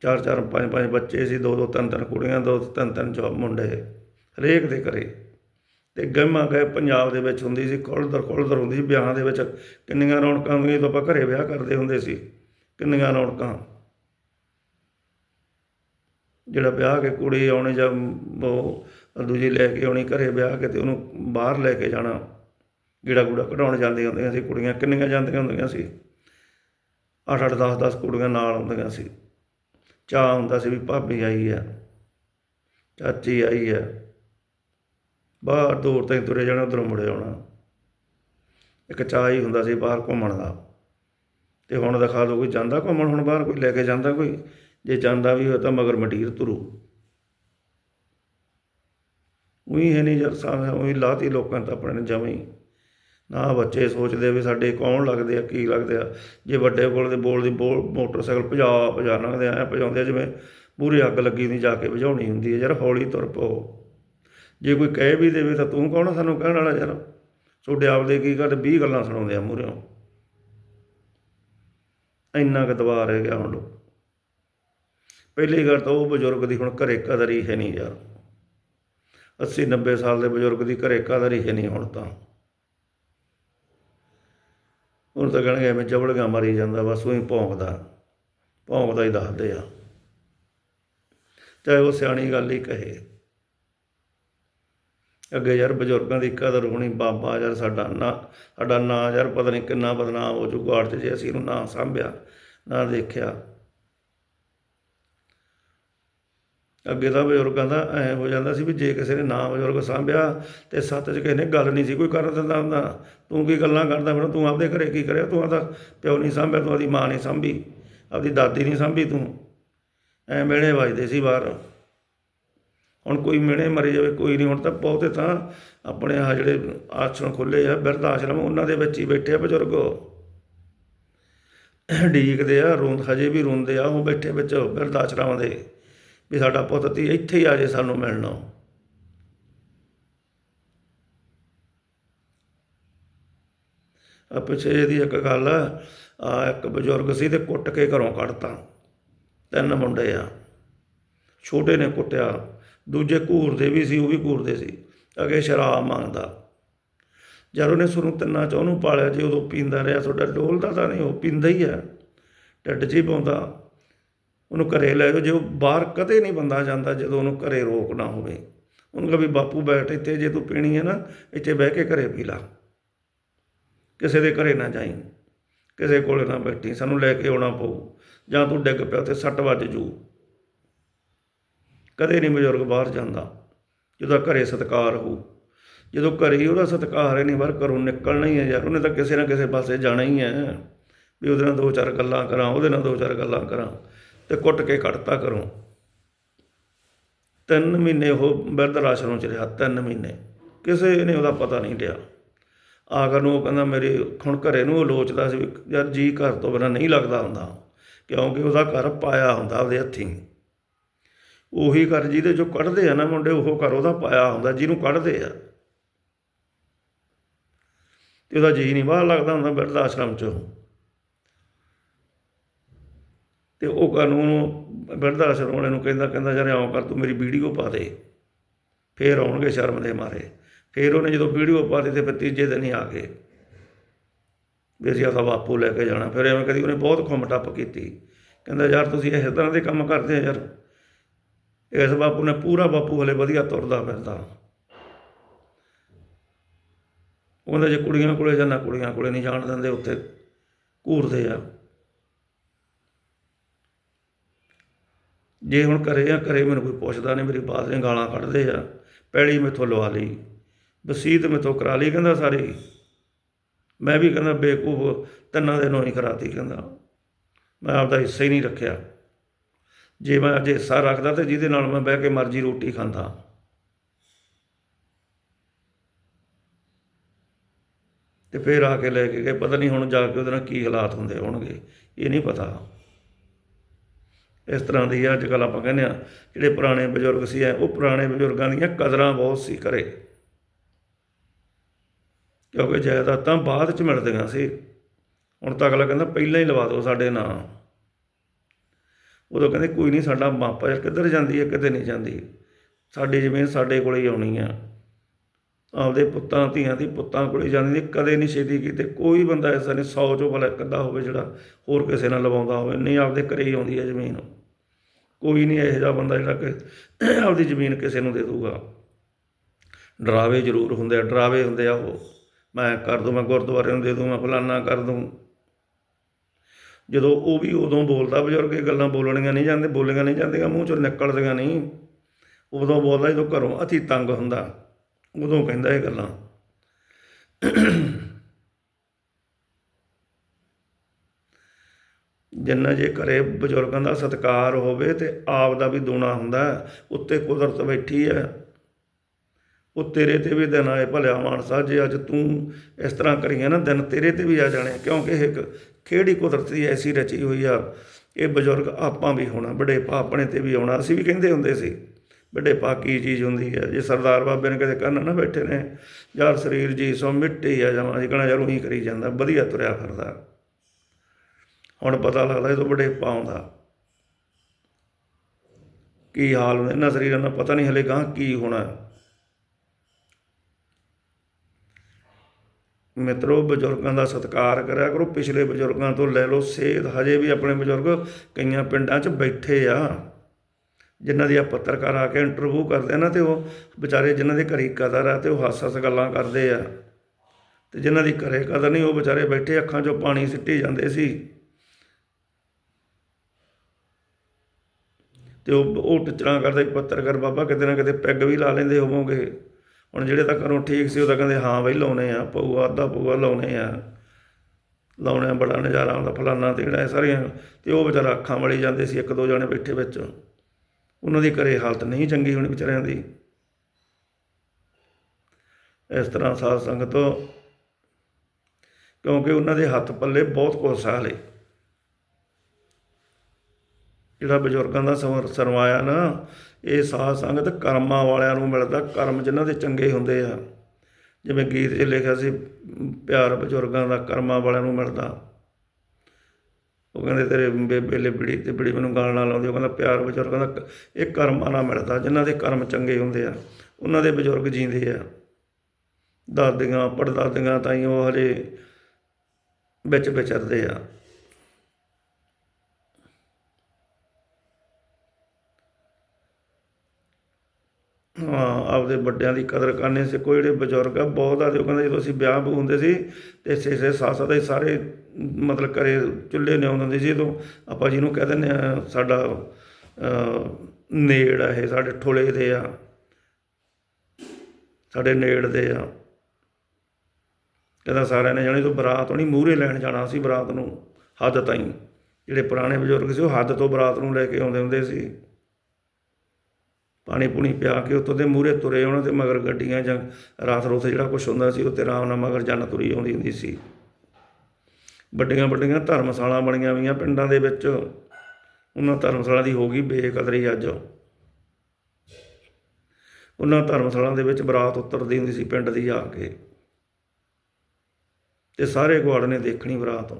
ਚਾਰ ਚਾਰ ਪੰਜ ਪੰਜ ਬੱਚੇ ਸੀ, ਦੋ ਦੋ ਤਿੰਨ ਤਿੰਨ ਕੁੜੀਆਂ, ਦੋ ਤਿੰਨ ਤਿੰਨ ਜੋ ਮੁੰਡੇ, ਹਰੇਕ ਦੇ ਘਰੇ। ਅਤੇ ਗਹਿਮਾ ਗਏ ਪੰਜਾਬ ਦੇ ਵਿੱਚ ਹੁੰਦੀ ਸੀ ਖੁੱਲਦਰ ਖੁੱਲਦਰ ਹੁੰਦੀ ਸੀ, ਵਿਆਹਾਂ ਦੇ ਵਿੱਚ ਕਿੰਨੀਆਂ ਰੌਣਕਾਂ ਹੁੰਦੀਆਂ ਜਦੋਂ ਆਪਾਂ ਘਰੇ ਵਿਆਹ ਕਰਦੇ ਹੁੰਦੇ ਸੀ, ਕਿੰਨੀਆਂ ਰੌਣਕਾਂ। ਜਿਹੜਾ ਵਿਆਹ ਕੇ ਕੁੜੀ ਆਉਣੀ ਜਾਂ ਉਹ ਦੂਜੀ ਲੈ ਕੇ ਆਉਣੀ, ਘਰੇ ਵਿਆਹ ਕੇ ਤੇ ਉਹਨੂੰ ਬਾਹਰ ਲੈ ਕੇ ਜਾਣਾ, ਗੀੜਾ ਗੂੜਾ ਕਢਾਉਣ ਜਾਂਦੀਆਂ ਹੁੰਦੀਆਂ ਸੀ, ਕੁੜੀਆਂ ਕਿੰਨੀਆਂ ਜਾਂਦੀਆਂ ਹੁੰਦੀਆਂ ਸੀ। ਅੱਠ ਅੱਠ 10 10 ਕੁੜੀਆਂ ਨਾਲ ਹੁੰਦੀਆਂ ਸੀ। ਚਾਹ ਹੁੰਦਾ ਸੀ ਵੀ ਭਾਬੀ ਆਈ ਆ, ਚਾਚੀ ਆਈ ਆ ਬਾਹਰ ਦੂਰ ਤੱਕ ਤੁਰੇ ਜਾਣਾ, ਉਧਰੋਂ ਮੁੜੇ ਆਉਣਾ। ਇੱਕ ਚਾਹ ਹੀ ਹੁੰਦਾ ਸੀ ਬਾਹਰ ਘੁੰਮਣ ਦਾ। ਤੇ ਹੁਣ ਦਿਖਾ ਦੋ ਕੋਈ ਜਾਂਦਾ ਘੁੰਮਣ, ਹੁਣ ਬਾਹਰ ਕੋਈ ਲੈ ਕੇ ਜਾਂਦਾ ਕੋਈ? ਜੇ ਜਾਂਦਾ ਵੀ ਹੋਇਆ ਤਾਂ ਮਗਰ ਮਟੀਰ ਤੁਰੂ। ਉਹੀ ਹੈ ਨਹੀਂ ਜਰ ਸਾਹਿਬ ਉਹੀ ਲਾਤੀ ਲੋਕਾਂ ਤਾਂ ਆਪਣੇ ਨੇ ਜਮੇ। ਨਾ ਬੱਚੇ ਸੋਚਦੇ ਵੀ ਸਾਡੇ ਕੌਣ ਲੱਗਦੇ ਆ, ਕੀ ਲੱਗਦੇ ਆ। ਜੇ ਵੱਡੇ ਕੋਲ ਦੇ ਬੋਲ ਦੀ ਬੋਲ, ਮੋਟਰਸਾਈਕਲ ਭਜਾ ਭਜਾ ਲੰਘਦੇ ਆ ਭਜਾਉਂਦੇ ਆ, ਜਿਵੇਂ ਪੂਰੀ ਅੱਗ ਲੱਗੀ ਨਹੀਂ ਜਾ ਕੇ ਭਜਾਉਣੀ ਹੁੰਦੀ ਹੈ ਯਾਰ ਹੌਲੀ ਤੁਰ ਪਓ। ਜੇ ਕੋਈ ਕਹਿ ਵੀ ਦੇਵੇ ਤਾਂ ਤੂੰ ਕੌਣ ਸਾਨੂੰ ਕਹਿਣ ਵਾਲਾ ਯਾਰ। ਤੁਹਾਡੇ ਆਪਦੇ ਕੀ ਗੱਲ 20 ਗੱਲਾਂ ਸੁਣਾਉਂਦੇ ਆ ਮੂਹਰਿਓਂ ਇੰਨਾ ਕੁ ਦਬਾਅ ਰਹਿ ਗਿਆ ਹੁਣ ਲੋਕ। ਪਹਿਲੀ ਗੱਲ ਤਾਂ ਉਹ ਬਜ਼ੁਰਗ ਦੀ ਹੁਣ ਘਰੇ ਕਦਰ ਹੈ ਨਹੀਂ ਯਾਰ। 80 90 ਸਾਲ ਦੇ ਬਜ਼ੁਰਗ ਦੀ ਘਰੇ ਕਦਰ ਹੈ ਨਹੀਂ ਹੁਣ ਤਾਂ। ਹੁਣ ਤਾਂ ਕਹਿਣਗੇ ਐਵੇਂ ਜਬੜਗਾ ਮਾਰੀ ਜਾਂਦਾ, ਬਸ ਉਹੀ ਭੌਂਕਦਾ। ਭੌਂਕਦਾ ਹੀ ਦੱਸਦੇ ਆ। ਚਾਹੇ ਉਹ ਸਿਆਣੀ ਗੱਲ ਹੀ ਕਹੇ। ਅੱਗੇ ਯਾਰ ਬਜ਼ੁਰਗਾਂ ਦੀ ਕਦਰ ਹੋਣੀ, ਬਾਬਾ ਯਾਰ ਸਾਡਾ ਨਾ, ਸਾਡਾ ਨਾਂ ਯਾਰ ਪਤਾ ਨਹੀਂ ਕਿੰਨਾ ਬਦਨਾਮ ਹੋ ਜੂਗਾ ਚ ਜੇ ਅਸੀਂ ਇਹਨੂੰ ਨਾ ਸਾਂਭਿਆ, ਨਾ ਦੇਖਿਆ। ਅੱਗੇ ਤਾਂ ਬਜ਼ੁਰਗਾਂ ਦਾ ਐ ਹੋ ਜਾਂਦਾ ਸੀ ਵੀ ਜੇ ਕਿਸੇ ਨੇ ਨਾ ਬਜ਼ੁਰਗ ਸਾਂਭਿਆ ਤੇ ਸੱਤ 'ਚ ਕਿਸੇ ਨੇ ਗੱਲ ਨਹੀਂ ਸੀ ਕੋਈ ਕਰ ਦਿੰਦਾ ਹੁੰਦਾ। ਤੂੰ ਕੀ ਗੱਲਾਂ ਕਰਦਾ ਫਿਰ ਤੂੰ ਆਪਦੇ ਘਰੇ ਕੀ ਕਰਿਆ? ਤੂੰ ਆਦਾ ਪਿਓ ਨਹੀਂ ਸਾਂਭਿਆ, ਤੂੰ ਆਪਦੀ ਮਾਂ ਨਹੀਂ ਸਾਂਭੀ, ਆਪਦੀ ਦਾਦੀ ਨਹੀਂ ਸਾਂਭੀ ਤੂੰ। ਐ ਮੇਲੇ ਵੱਜਦੇ ਸੀ ਬਾਹਰ। ਹੁਣ ਕੋਈ ਮਿਹਣੇ ਮਰੇ ਜਾਵੇ, ਕੋਈ ਨਹੀਂ, ਹੁਣ ਤਾਂ ਬਹੁਤੇ ਤਾਂ ਆਪਣੇ ਆ ਜਿਹੜੇ ਆਸ਼ਰਮ ਖੁੱਲੇ ਆ ਬਿਰਧ ਆਸ਼ਰਮ ਉਹਨਾਂ ਦੇ ਵਿੱਚ ਹੀ ਬੈਠੇ ਆ ਬਜ਼ੁਰਗ। ਡੀਕਦੇ ਆ, ਰੋਂਦ, ਹਜੇ ਵੀ ਰੋਂਦੇ ਆ, ਉਹ ਬੈਠੇ ਵਿੱਚ ਬਿਰਧ ਆਸ਼ਰਮਾਂ ਦੇ ਵੀ ਸਾਡਾ ਪੁੱਤ ਤੀ ਇੱਥੇ ਹੀ ਆ ਜੇ ਸਾਨੂੰ ਮਿਲਣਾ। ਆ ਪਿੱਛੇ ਇਹਦੀ ਇੱਕ ਗੱਲ, ਆ ਇੱਕ ਬਜ਼ੁਰਗ ਸੀ ਤੇ ਕੁੱਟ ਕੇ ਘਰੋਂ ਕੱਢਤਾ। ਤਿੰਨ ਮੁੰਡੇ ਆ। ਛੋਟੇ ਨੇ ਕੁੱਟਿਆ। ਦੂਜੇ ਘੂਰਦੇ ਵੀ ਸੀ, ਉਹ ਵੀ ਘੂਰਦੇ ਸੀ। ਅਗੇ ਸ਼ਰਾਬ ਮੰਗਦਾ। ਜਦ ਉਹਨੇ ਸੁਰੂ ਤਿੰਨਾਂ ਚ ਉਹਨੂੰ ਪਾਲਿਆ ਜੇ, ਉਦੋਂ ਪੀਂਦਾ ਰਿਹਾ। ਤੁਹਾਡਾ ਡੋਲਦਾ ਤਾਂ ਨਹੀਂ, ਉਹ ਪੀਂਦਾ ਹੀ ਆ ਢਿੱਡ 'ਚ ਹੀ ਪਾਉਂਦਾ। ਉਹਨੂੰ ਘਰੇ ਲੈ ਜਾਓ। ਜੇ ਉਹ ਬਾਹਰ ਕਦੇ ਨਹੀਂ ਬੰਦਾ ਜਾਂਦਾ, ਜਦੋਂ ਉਹਨੂੰ ਘਰੇ ਰੋਕਣਾ ਹੋਵੇ। ਉਹਨੂੰ ਕਹੇ ਵੀ, ਬਾਪੂ, ਬੈਠ ਇੱਥੇ, ਜੇ ਤੂੰ ਪੀਣੀ ਹੈ ਨਾ, ਇੱਥੇ ਬਹਿ ਕੇ ਘਰੇ ਪੀ ਲਾ। ਕਿਸੇ ਦੇ ਘਰੇ ਨਾ ਜਾਈ। ਕਿਸੇ ਕੋਲੇ ਨਾ ਬੈਠੀ। ਸਾਨੂੰ ਲੈ ਕੇ ਆਉਣਾ ਪਊ। ਜਾਂ ਤੂੰ ਡਿੱਗ ਪਿਆ, ਉੱਥੇ ਸੱਟ ਵੱਜ ਜੂ। ਕਦੇ ਨਹੀਂ ਬਜ਼ੁਰਗ ਬਾਹਰ ਜਾਂਦਾ। ਜਦੋਂ ਘਰੇ ਸਤਕਾਰ ਹੋ, ਜਦੋਂ ਘਰੇ ਹੀ ਉਹਦਾ ਸਤਕਾਰ ਹੈ ਨਹੀਂ ਬਾਹਰ ਘਰੋਂ ਨਿਕਲਣਾ ਹੀ ਹੈ ਯਾਰ, ਉਹਨੇ ਤਾਂ ਕਿਸੇ ਨਾ ਕਿਸੇ ਪਾਸੇ ਜਾਣਾ ਹੀ ਹੈ। ਵੀ ਉਹਦੇ ਨਾਲ ਦੋ ਚਾਰ ਗੱਲਾਂ ਕਰਾਂ, ਉਹਦੇ ਨਾਲ ਦੋ ਚਾਰ ਗੱਲਾਂ ਕਰਾਂ ਤੇ ਕੁੱਟ ਕੇ ਕੱਢਤਾ ਘਰੋਂ ਤਿੰਨ ਮਹੀਨੇ ਉਹ ਬਿਰਧ ਆਸ਼ਰਮ ਚ ਰਿਹਾ, ਤਿੰਨ ਮਹੀਨੇ। ਕਿਸੇ ਨੇ ਉਹਦਾ ਪਤਾ ਨਹੀਂ ਲਿਆ। ਆਖਰ ਨੂੰ ਉਹ ਕਹਿੰਦਾ, ਮੇਰੇ ਹੁਣ ਘਰੇ ਨੂੰ ਉਹ ਲੋਚਦਾ ਸੀ ਵੀ ਯਾਰ ਜੀ ਘਰ ਤੋਂ ਬਿਨਾਂ ਨਹੀਂ ਲੱਗਦਾ ਹੁੰਦਾ। ਕਿਉਂਕਿ ਉਹਦਾ ਘਰ ਪਾਇਆ ਹੁੰਦਾ ਉਹਦੇ ਹੱਥੀਂ। ਉਹੀ ਘਰ ਜਿਹਦੇ ਚੋਂ ਕੱਢਦੇ ਆ ਨਾ ਮੁੰਡੇ, ਉਹ ਘਰ ਉਹਦਾ ਪਾਇਆ ਹੁੰਦਾ, ਜਿਹਨੂੰ ਕੱਢਦੇ ਆ। ਤੇ ਉਹਦਾ ਜੀ ਨਹੀਂ ਬਾਹਰ ਲੱਗਦਾ ਹੁੰਦਾ ਬਿਰਧ ਆਸ਼ਰਮ ਚ। ਤੇ ਉਹ ਕਾਨੂੰਨ ਬਿਰਧ ਆਸ਼ਰਮ ਵਾਲੇ ਨੂੰ ਕਹਿੰਦਾ ਕਹਿੰਦਾ, ਯਾਰ ਆਉਂ ਕਰ, ਤੂੰ ਮੇਰੀ ਵੀਡੀਓ ਪਾ ਦੇ। ਫੇਰ ਆਉਣਗੇ ਸ਼ਰਮ ਦੇ ਮਾਰੇ। ਫੇਰ ਉਹਨੇ ਜਦੋਂ ਵੀਡੀਓ ਪਾ ਦਿੱਤੀ, ਤੇ ਫਿਰ ਤੀਜੇ ਦਿਨ ਹੀ ਆ ਗਏ। ਵੀ ਅਸੀਂ ਆਪਦਾ ਬਾਪੂ ਲੈ ਕੇ ਜਾਣਾ। ਫਿਰ ਐਵੇਂ ਕਦੀ ਉਹਨੇ ਬਹੁਤ ਖੁੰਮ ਟੱਪ ਕੀਤੀ। ਕਹਿੰਦਾ, ਯਾਰ ਤੁਸੀਂ ਇਸ ਤਰ੍ਹਾਂ ਦੇ ਕੰਮ ਕਰਦੇ ਆ ਯਾਰ। ਇਸ ਬਾਪੂ ਨੇ ਪੂਰਾ ਬਾਪੂ ਹਲੇ ਵਧੀਆ ਤੁਰਦਾ ਫਿਰਦਾ। ਉਹਦੇ ਜੇ ਕੁੜੀਆਂ ਕੋਲੇ ਜਾਂਦਾ ਕੁੜੀਆਂ ਕੋਲੇ ਨਹੀਂ ਜਾਣ ਦਿੰਦੇ, ਉੱਥੇ ਘੂਰਦੇ ਆ। ਜੇ ਹੁਣ ਘਰੇ ਆ, ਘਰੇ ਮੈਨੂੰ ਕੋਈ ਪੁੱਛਦਾ ਨਹੀਂ, ਮੇਰੀ ਬਾਤ ਨੇ ਗਾਲਾਂ ਕੱਢਦੇ ਆ। ਪੈਲੀ ਮੇਥੋਂ ਲਵਾ ਲਈ ਵਸੀਤ ਮੇਥੋਂ ਕਰਾ ਲਈ, ਕਹਿੰਦਾ ਸਾਰੇ। ਮੈਂ ਵੀ ਕਹਿੰਦਾ ਬੇਕੂਫ ਤਿੰਨਾਂ ਦੇ ਨੋਈ ਕਰਾਤੀ ਕਹਿੰਦਾ। ਮੈਂ ਆਪਦਾ ਹਿੱਸਾ ਹੀ ਨਹੀਂ ਰੱਖਿਆ। ਜੇ ਮੈਂ ਅੱਜ ਹਿੱਸਾ ਰੱਖਦਾ ਤੇ ਜਿਹਦੇ ਨਾਲ ਮੈਂ ਬਹਿ ਕੇ ਮਰਜ਼ੀ ਰੋਟੀ ਖਾਂਦਾ। ਤੇ ਫੇਰ ਆ ਕੇ ਲੈ ਕੇ ਗਏ। ਪਤਾ ਨਹੀਂ ਹੁਣ ਜਾ ਕੇ ਉਹਦੇ ਨਾਲ ਕੀ ਹਾਲਾਤ ਹੁੰਦੇ ਹੋਣਗੇ। ਇਹ ਨਹੀਂ ਪਤਾ। ਇਸ ਤਰ੍ਹਾਂ ਦੀ ਅੱਜ ਕੱਲ੍ਹ ਆਪਾਂ ਕਹਿੰਦੇ ਆ, ਜਿਹੜੇ ਪੁਰਾਣੇ ਬਜ਼ੁਰਗ ਸੀ ਐ, ਉਹ ਪੁਰਾਣੇ ਬਜ਼ੁਰਗਾਂ ਦੀਆਂ ਕਦਰਾਂ ਬਹੁਤ ਸੀ ਕਰੇ ਕਿਉਂਕਿ ਜਾਇਦਾਦਾਂ ਬਾਅਦ ਚ ਮਿਲਦੀਆਂ ਸੀ। ਹੁਣ ਤਾਂ ਅਗਲਾ ਕਹਿੰਦਾ, ਪਹਿਲਾਂ ਹੀ ਲਵਾ ਦਿਓ ਸਾਡੇ ਨਾਂ। ਉਦੋਂ ਕਹਿੰਦੇ, ਕੋਈ ਨਹੀਂ, ਸਾਡਾ ਮਾਪਾ ਯਾਰ ਕਿੱਧਰ ਜਾਂਦੀ ਹੈ ਕਿਤੇ ਨਹੀਂ ਜਾਂਦੀ। ਸਾਡੀ ਜ਼ਮੀਨ ਸਾਡੇ ਕੋਲ ਹੀ ਆਉਣੀ ਆ। ਆਪਦੇ ਪੁੱਤਾਂ, ਧੀਆਂ ਦੀ ਪੁੱਤਾਂ ਕੋਲੇ ਜਾਂਦੀ ਸੀ ਕਦੇ ਨਹੀਂ ਛੇਤੀ ਕੀਤੇ। ਕੋਈ ਬੰਦਾ ਐਸਾ ਨਹੀਂ 100 ਚੋਂ ਭਲਾ ਇੱਕ ਹੋਵੇ ਜਿਹੜਾ ਹੋਰ ਕਿਸੇ ਨਾਲ ਲਵਾਉਂਦਾ ਹੋਵੇ। ਨਹੀਂ, ਆਪਦੇ ਘਰੇ ਹੀ ਆਉਂਦੀ ਹੈ ਜ਼ਮੀਨ। ਕੋਈ ਨਹੀਂ, ਇਹੋ ਜਿਹਾ ਬੰਦਾ ਜਿਹੜਾ ਕਿ ਆਪਦੀ ਜ਼ਮੀਨ ਕਿਸੇ ਨੂੰ ਦੇ ਦੂਗਾ ਡਰਾਵੇ ਜ਼ਰੂਰ ਹੁੰਦੇ ਆ, ਡਰਾਵੇ ਹੁੰਦੇ ਆ ਉਹ। ਮੈਂ ਕਰ ਦੂੰ, ਮੈਂ ਗੁਰਦੁਆਰੇ ਨੂੰ ਦੇ ਦੂੰ, ਮੈਂ ਫਲਾਨਾ ਕਰ ਦੂੰ। ਜਦੋਂ ਉਹ ਵੀ ਉਦੋਂ ਬੋਲਦਾ, ਬਜ਼ੁਰਗ ਇਹ ਗੱਲਾਂ ਬੋਲਣੀਆਂ ਨਹੀਂ ਜਾਂਦੇ, ਬੋਲੀਆਂ ਨਹੀਂ ਜਾਂਦੀਆਂ, ਮੂੰਹ ਚੋਂ ਨਿਕਲਦੀਆਂ ਨਹੀਂ। ਉਦੋਂ ਬੋਲਦਾ ਜਦੋਂ ਘਰੋਂ ਅਤੀ ਤੰਗ ਹੁੰਦਾ, ਉਦੋਂ ਕਹਿੰਦਾ ਇਹ ਗੱਲਾਂ। ਜਿੰਨਾ ਜੇ ਘਰੇ ਬਜ਼ੁਰਗਾਂ ਦਾ ਸਤਿਕਾਰ ਹੋਵੇ ਤੇ ਆਪ ਦਾ ਵੀ ਦੂਣਾ ਹੁੰਦਾ, ਉੱਤੇ ਕੁਦਰਤ ਬੈਠੀ ਹੈ। ਉਹ ਤੇਰੇ ਤੇ ਵੀ ਦਿਨ ਆਏ ਭਲਿਆ ਮਾਨਸਾ, ਜੇ ਅੱਜ ਤੂੰ ਇਸ ਤਰ੍ਹਾਂ ਕਰੀਏ ਨਾ, ਦਿਨ ਤੇਰੇ ਤੇ ਵੀ ਆ ਜਾਣੇ ਕਿਉਂਕਿ ਇਹ ਇੱਕ ਖੇੜੀ ਕੁਦਰਤ ਦੀ ਐਸੀ ਰਚੀ ਹੋਈ ਆ, ਇਹ ਬਜ਼ੁਰਗ ਆਪਾਂ ਵੀ ਹੋਣਾ ਬੜੇ ਪਾ ਆਪਣੇ ਤੇ ਵੀ ਆਉਣਾ, ਅਸੀਂ ਵੀ ਕਹਿੰਦੇ ਹੁੰਦੇ ਸੀ। ਵੱਡੇ ਪਾ ਕੀ ਚੀਜ਼ ਹੁੰਦੀ ਹੈ ਜੇ ਸਰਦਾਰ ਬਾਬੇ ਨੇ ਕਦੇ ਕੰਨ ਨਾ ਬੈਠੇ ਨੇ, ਯਾਰ ਸਰੀਰ ਜੀ ਸੋ ਮਿੱਟੀ ਆ ਜਾਵਾਂ, ਅਸੀਂ ਕਹਣਾ ਯਾਰ ਉਹੀ ਕਰੀ ਜਾਂਦਾ, ਵਧੀਆ ਤੁਰਿਆ ਫਿਰਦਾ। ਹੁਣ ਪਤਾ ਲੱਗਦਾ ਇਹ ਤੋਂ ਵੱਡੇ ਪਾਉਂਦਾ ਕੀ ਹਾਲ ਹੁੰਦਾ ਇਹਨਾਂ ਸਰੀਰਾਂ ਦਾ ਪਤਾ ਨਹੀਂ ਹਲੇ ਗਾਂ ਕੀ ਹੋਣਾ। ਮਿੱਤਰੋ, ਬਜ਼ੁਰਗਾਂ ਦਾ ਸਤਿਕਾਰ ਕਰਿਆ ਕਰੋ। ਪਿਛਲੇ ਬਜ਼ੁਰਗਾਂ ਤੋਂ ਲੈ ਲਓ ਸੇਧ। ਹਜੇ ਵੀ ਆਪਣੇ ਬਜ਼ੁਰਗ ਕਈਆਂ ਪਿੰਡਾਂ 'ਚ ਬੈਠੇ ਆ। ਜਿਨ੍ਹਾਂ ਦੀ ਆ ਪੱਤਰਕਾਰ ਆ ਕੇ ਇੰਟਰਵਿਊ ਕਰਦੇ ਆ ਨਾ ਤੇ ਉਹ ਵਿਚਾਰੇ ਜਿਨ੍ਹਾਂ ਦੇ ਘਰੀ ਕਦਰ ਆ ਤੇ ਉਹ ਹੱਸ-ਹੱਸ ਗੱਲਾਂ ਕਰਦੇ ਆ। ਤੇ ਜਿਨ੍ਹਾਂ ਦੀ ਘਰੇ ਕਦਰ ਨਹੀਂ, ਉਹ ਵਿਚਾਰੇ ਬੈਠੇ ਅੱਖਾਂ 'ਚੋਂ ਪਾਣੀ ਸਿੱਟੀ ਜਾਂਦੇ ਸੀ। ਤੇ ਉਹ ਉਹ ਟਿਚਰਾਂ ਕਰਦੇ, ਪੱਤਰਕਾਰ ਬਾਬਾ ਕਿਤੇ ਨਾ ਕਿਤੇ ਪੈਗ ਵੀ ਲਾ ਲੈਂਦੇ ਹੋਵੋਗੇ। ਹੁਣ ਜਿਹੜੇ ਤਾਂ ਘਰੋਂ ਠੀਕ ਸੀ, ਉਹ ਤਾਂ ਕਹਿੰਦੇ, ਹਾਂ ਬਈ, ਲਾਉਣੇ ਆ, ਪਊਆ, ਅੱਧਾ ਪਊਆ ਲਾਉਣੇ ਆ। ਲਾਉਣੇ ਆ, ਬੜਾ ਨਜ਼ਾਰਾ ਆਉਂਦਾ, ਫਲਾਨਾ ਤੇੜਾ ਇਹ ਸਾਰੀਆਂ। ਤੇ ਉਹ ਵਿਚਾਰਾ ਅੱਖਾਂ ਵੜੀ ਜਾਂਦੇ ਸੀ, ਇੱਕ ਦੋ ਜਣੇ ਬੈਠੇ ਵਿੱਚ। ਉਹਨਾਂ ਦੀ ਘਰੇ ਹਾਲਤ ਨਹੀਂ ਚੰਗੀ ਹੋਣੀ ਵਿਚਾਰਿਆਂ ਦੀ। ਇਸ ਤਰ੍ਹਾਂ ਸਾਧ ਸੰਗਤ, ਕਿਉਂਕਿ ਉਹਨਾਂ ਦੇ ਹੱਥ ਪੱਲੇ ਬਹੁਤ ਕੁਛ ਸਾਹਲੇ ਜਿਹੜਾ ਬਜ਼ੁਰਗਾਂ ਦਾ ਸਰਮਾਇਆ ਨਾ ਇਹ ਸਾਧ ਸੰਗਤ ਕਰਮਾਂ ਵਾਲਿਆਂ ਨੂੰ ਮਿਲਦਾ, ਕਰਮ ਜਿਨ੍ਹਾਂ ਦੇ ਚੰਗੇ ਹੁੰਦੇ ਆ। ਜਿਵੇਂ ਗੀਤ 'ਚ ਲਿਖਿਆ ਸੀ, ਪਿਆਰ ਬਜ਼ੁਰਗਾਂ ਦਾ ਕਰਮਾਂ ਵਾਲਿਆਂ ਨੂੰ ਮਿਲਦਾ। ਉਹ ਕਹਿੰਦੇ, ਤੇਰੇ ਬੇਬੇ ਲਿਬੜੀ ਤੇ ਬੜੀ ਮੈਨੂੰ ਗਾਲ ਨਾਲ ਲਾਉਂਦੀ। ਉਹ ਕਹਿੰਦਾ, ਪਿਆਰ ਬਜ਼ੁਰਗਾਂ ਦਾ ਇਹ ਕਰਮਾਂ ਨਾਲ ਮਿਲਦਾ, ਜਿਨ੍ਹਾਂ ਦੇ ਕਰਮ ਚੰਗੇ ਹੁੰਦੇ ਆ। ਉਹਨਾਂ ਦੇ ਬਜ਼ੁਰਗ ਜੀਂਦੇ ਆ। ਦਾਦੀਆਂ, ਪੜਦਾਦੀਆਂ ਤਾਈਂ ਉਹ ਹਲੇ ਵਿੱਚ ਵਿਚਰਦੇ ਆ। ਆਪਦੇ ਵੱਡਿਆਂ ਦੀ ਕਦਰ ਕਰਨੀ ਸੀ। ਕੋਈ ਜਿਹੜੇ ਬਜ਼ੁਰਗ ਆ, ਬਹੁਤ ਆ ਉਹ ਕਹਿੰਦੇ ਜਦੋਂ ਅਸੀਂ ਵਿਆਹ ਬੂ ਹੁੰਦੇ ਸੀ, ਤੇ ਛੇ ਛੇ, ਸੱਤ ਸੱਤ ਸਾਰੇ ਮਤਲਬ ਘਰੇ ਚੁੱਲ੍ਹੇ ਨੇ ਹੁੰਦੇ ਸੀ। ਜਦੋਂ ਆਪਾਂ ਜਿਹਨੂੰ ਕਹਿ ਦਿੰਦੇ ਆ, ਸਾਡਾ ਨੇੜ ਆ ਇਹ, ਸਾਡੇ ਠੋਲੇ ਦੇ ਆ, ਸਾਡੇ ਨੇੜ ਦੇ ਆ। ਕਹਿੰਦਾ ਸਾਰਿਆਂ ਨੇ ਜਾਣੀ ਤੋਂ ਬਰਾਤ ਹੋਣੀ ਮੂਹਰੇ ਲੈਣ ਜਾਣਾ ਸੀ ਬਰਾਤ ਨੂੰ, ਹੱਦ ਤਾਈਂ। ਜਿਹੜੇ ਪੁਰਾਣੇ ਬਜ਼ੁਰਗ ਸੀ, ਉਹ ਹੱਦ ਤੋਂ ਬਰਾਤ ਨੂੰ ਲੈ ਕੇ ਆਉਂਦੇ ਹੁੰਦੇ ਸੀ। ਪਾਣੀ ਪੂਣੀ ਪਿਆ ਕੇ ਉੱਥੋਂ ਦੇ ਮੂਹਰੇ ਤੁਰੇ ਉਹਨਾਂ ਦੇ ਮਗਰ ਗੱਡੀਆਂ ਜਾਂ ਰਾਤ ਰੋਥੇ ਜਿਹੜਾ ਕੁਝ ਹੁੰਦਾ ਸੀ ਉਹ ਤੇ ਆਰਾਮ ਨਾਲ ਮਗਰ ਜਨ ਤੁਰੀ ਆਉਂਦੀ ਹੁੰਦੀ ਸੀ। ਵੱਡੀਆਂ ਵੱਡੀਆਂ ਧਰਮਸ਼ਾਲਾ ਬਣੀਆਂ ਹੋਈਆਂ ਪਿੰਡਾਂ ਦੇ ਵਿੱਚ। ਉਹਨਾਂ ਧਰਮਸ਼ਾਲਾ ਦੀ ਹੋ ਗਈ ਬੇਕਦਰੀ ਅੱਜ। ਉਹਨਾਂ ਧਰਮਸ਼ਾਲਾ ਦੇ ਵਿੱਚ ਬਰਾਤ ਉਤਰਦੀ ਹੁੰਦੀ ਸੀ ਪਿੰਡ ਦੀ ਆ ਕੇ। ਤੇ ਸਾਰੇ ਗੁਆੜ ਨੇ ਦੇਖਣੀ ਬਰਾਤ।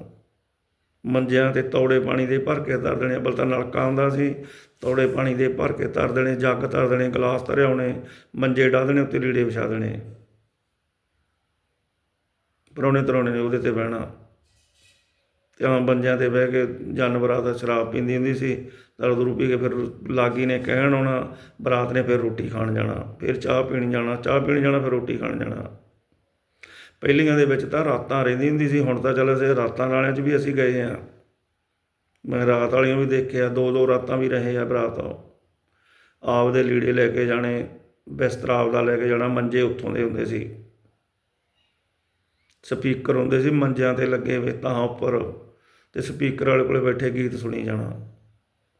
ਮੰਜਿਆਂ ਤੇ ਤੌੜੇ ਪਾਣੀ ਦੇ ਭਰ ਕੇ ਧਰ ਦੇਣੇ। ਬਲ ਨਲਕਾ ਹੁੰਦਾ ਸੀ ਤੌੜੇ ਪਾਣੀ ਦੇ ਭਰ ਕੇ ਧਰ ਦੇਣੇ, ਜੱਗ ਧਰ ਦੇਣੇ, ਗਲਾਸ ਧਰੇ ਹੋਣੇ, ਮੰਜੇ ਡਾ ਦੇਣੇ, ਉੱਤੇ ਲੀੜੇ ਵਿਛਾ ਦੇਣੇ। ਪਰੌਣੇ ਤਰਾਉਣੇ ਨੇ ਉਹਦੇ ਤੇ ਬਹਿਣਾ। ਤੇ ਆਮ ਬੰਜਿਆਂ ਤੇ ਬਹਿ ਕੇ ਜਨ ਬਰਾਤ ਸ਼ਰਾਬ ਪੀਂਦੀ ਹੁੰਦੀ ਸੀ ਦਰਦ ਦੂਰੂ ਪੀ ਕੇ ਫਿਰ ਲਾਗੀ ਨੇ ਕਹਿਣ ਆਉਣਾ, ਬਰਾਤ ਨੇ ਫਿਰ ਰੋਟੀ ਖਾਣ ਜਾਣਾ, ਫਿਰ ਚਾਹ ਪੀਣ ਜਾਣਾ, ਚਾਹ ਪੀਣ ਜਾਣਾ, ਫਿਰ ਰੋਟੀ ਖਾਣ ਜਾਣਾ। ਪਹਿਲੀਆਂ ਦੇ ਵਿੱਚ ਤਾਂ ਰਾਤਾਂ ਰਹਿੰਦੀ ਹੁੰਦੀ ਸੀ, ਹੁਣ ਤਾਂ ਚੱਲ ਅਸੀਂ ਰਾਤਾਂ ਨਾਲਿਆਂ 'ਚ ਵੀ ਅਸੀਂ ਗਏ ਆ ਮੈਂ ਰਾਤ ਵਾਲੀਆਂ ਵੀ ਦੇਖਿਆ, ਦੋ ਦੋ ਰਾਤਾਂ ਵੀ ਰਹੇ ਆ ਬਰਾਤ ਆਪਦੇ ਲੀੜੇ ਲੈ ਕੇ ਜਾਣੇ, ਬਿਸਤਰਾ ਆਪਦਾ ਲੈ ਕੇ ਜਾਣਾ, ਮੰਜੇ ਉੱਥੋਂ ਦੇ ਹੁੰਦੇ ਸੀ। ਸਪੀਕਰ ਹੁੰਦੇ ਸੀ ਮੰਜਿਆਂ ਤੇ ਲੱਗੇ ਹੋਏ ਤਾਂ ਉੱਪਰ ਤੇ ਸਪੀਕਰ ਵਾਲੇ ਕੋਲੇ ਬੈਠੇ ਗੀਤ ਸੁਣੀ ਜਾਣਾ।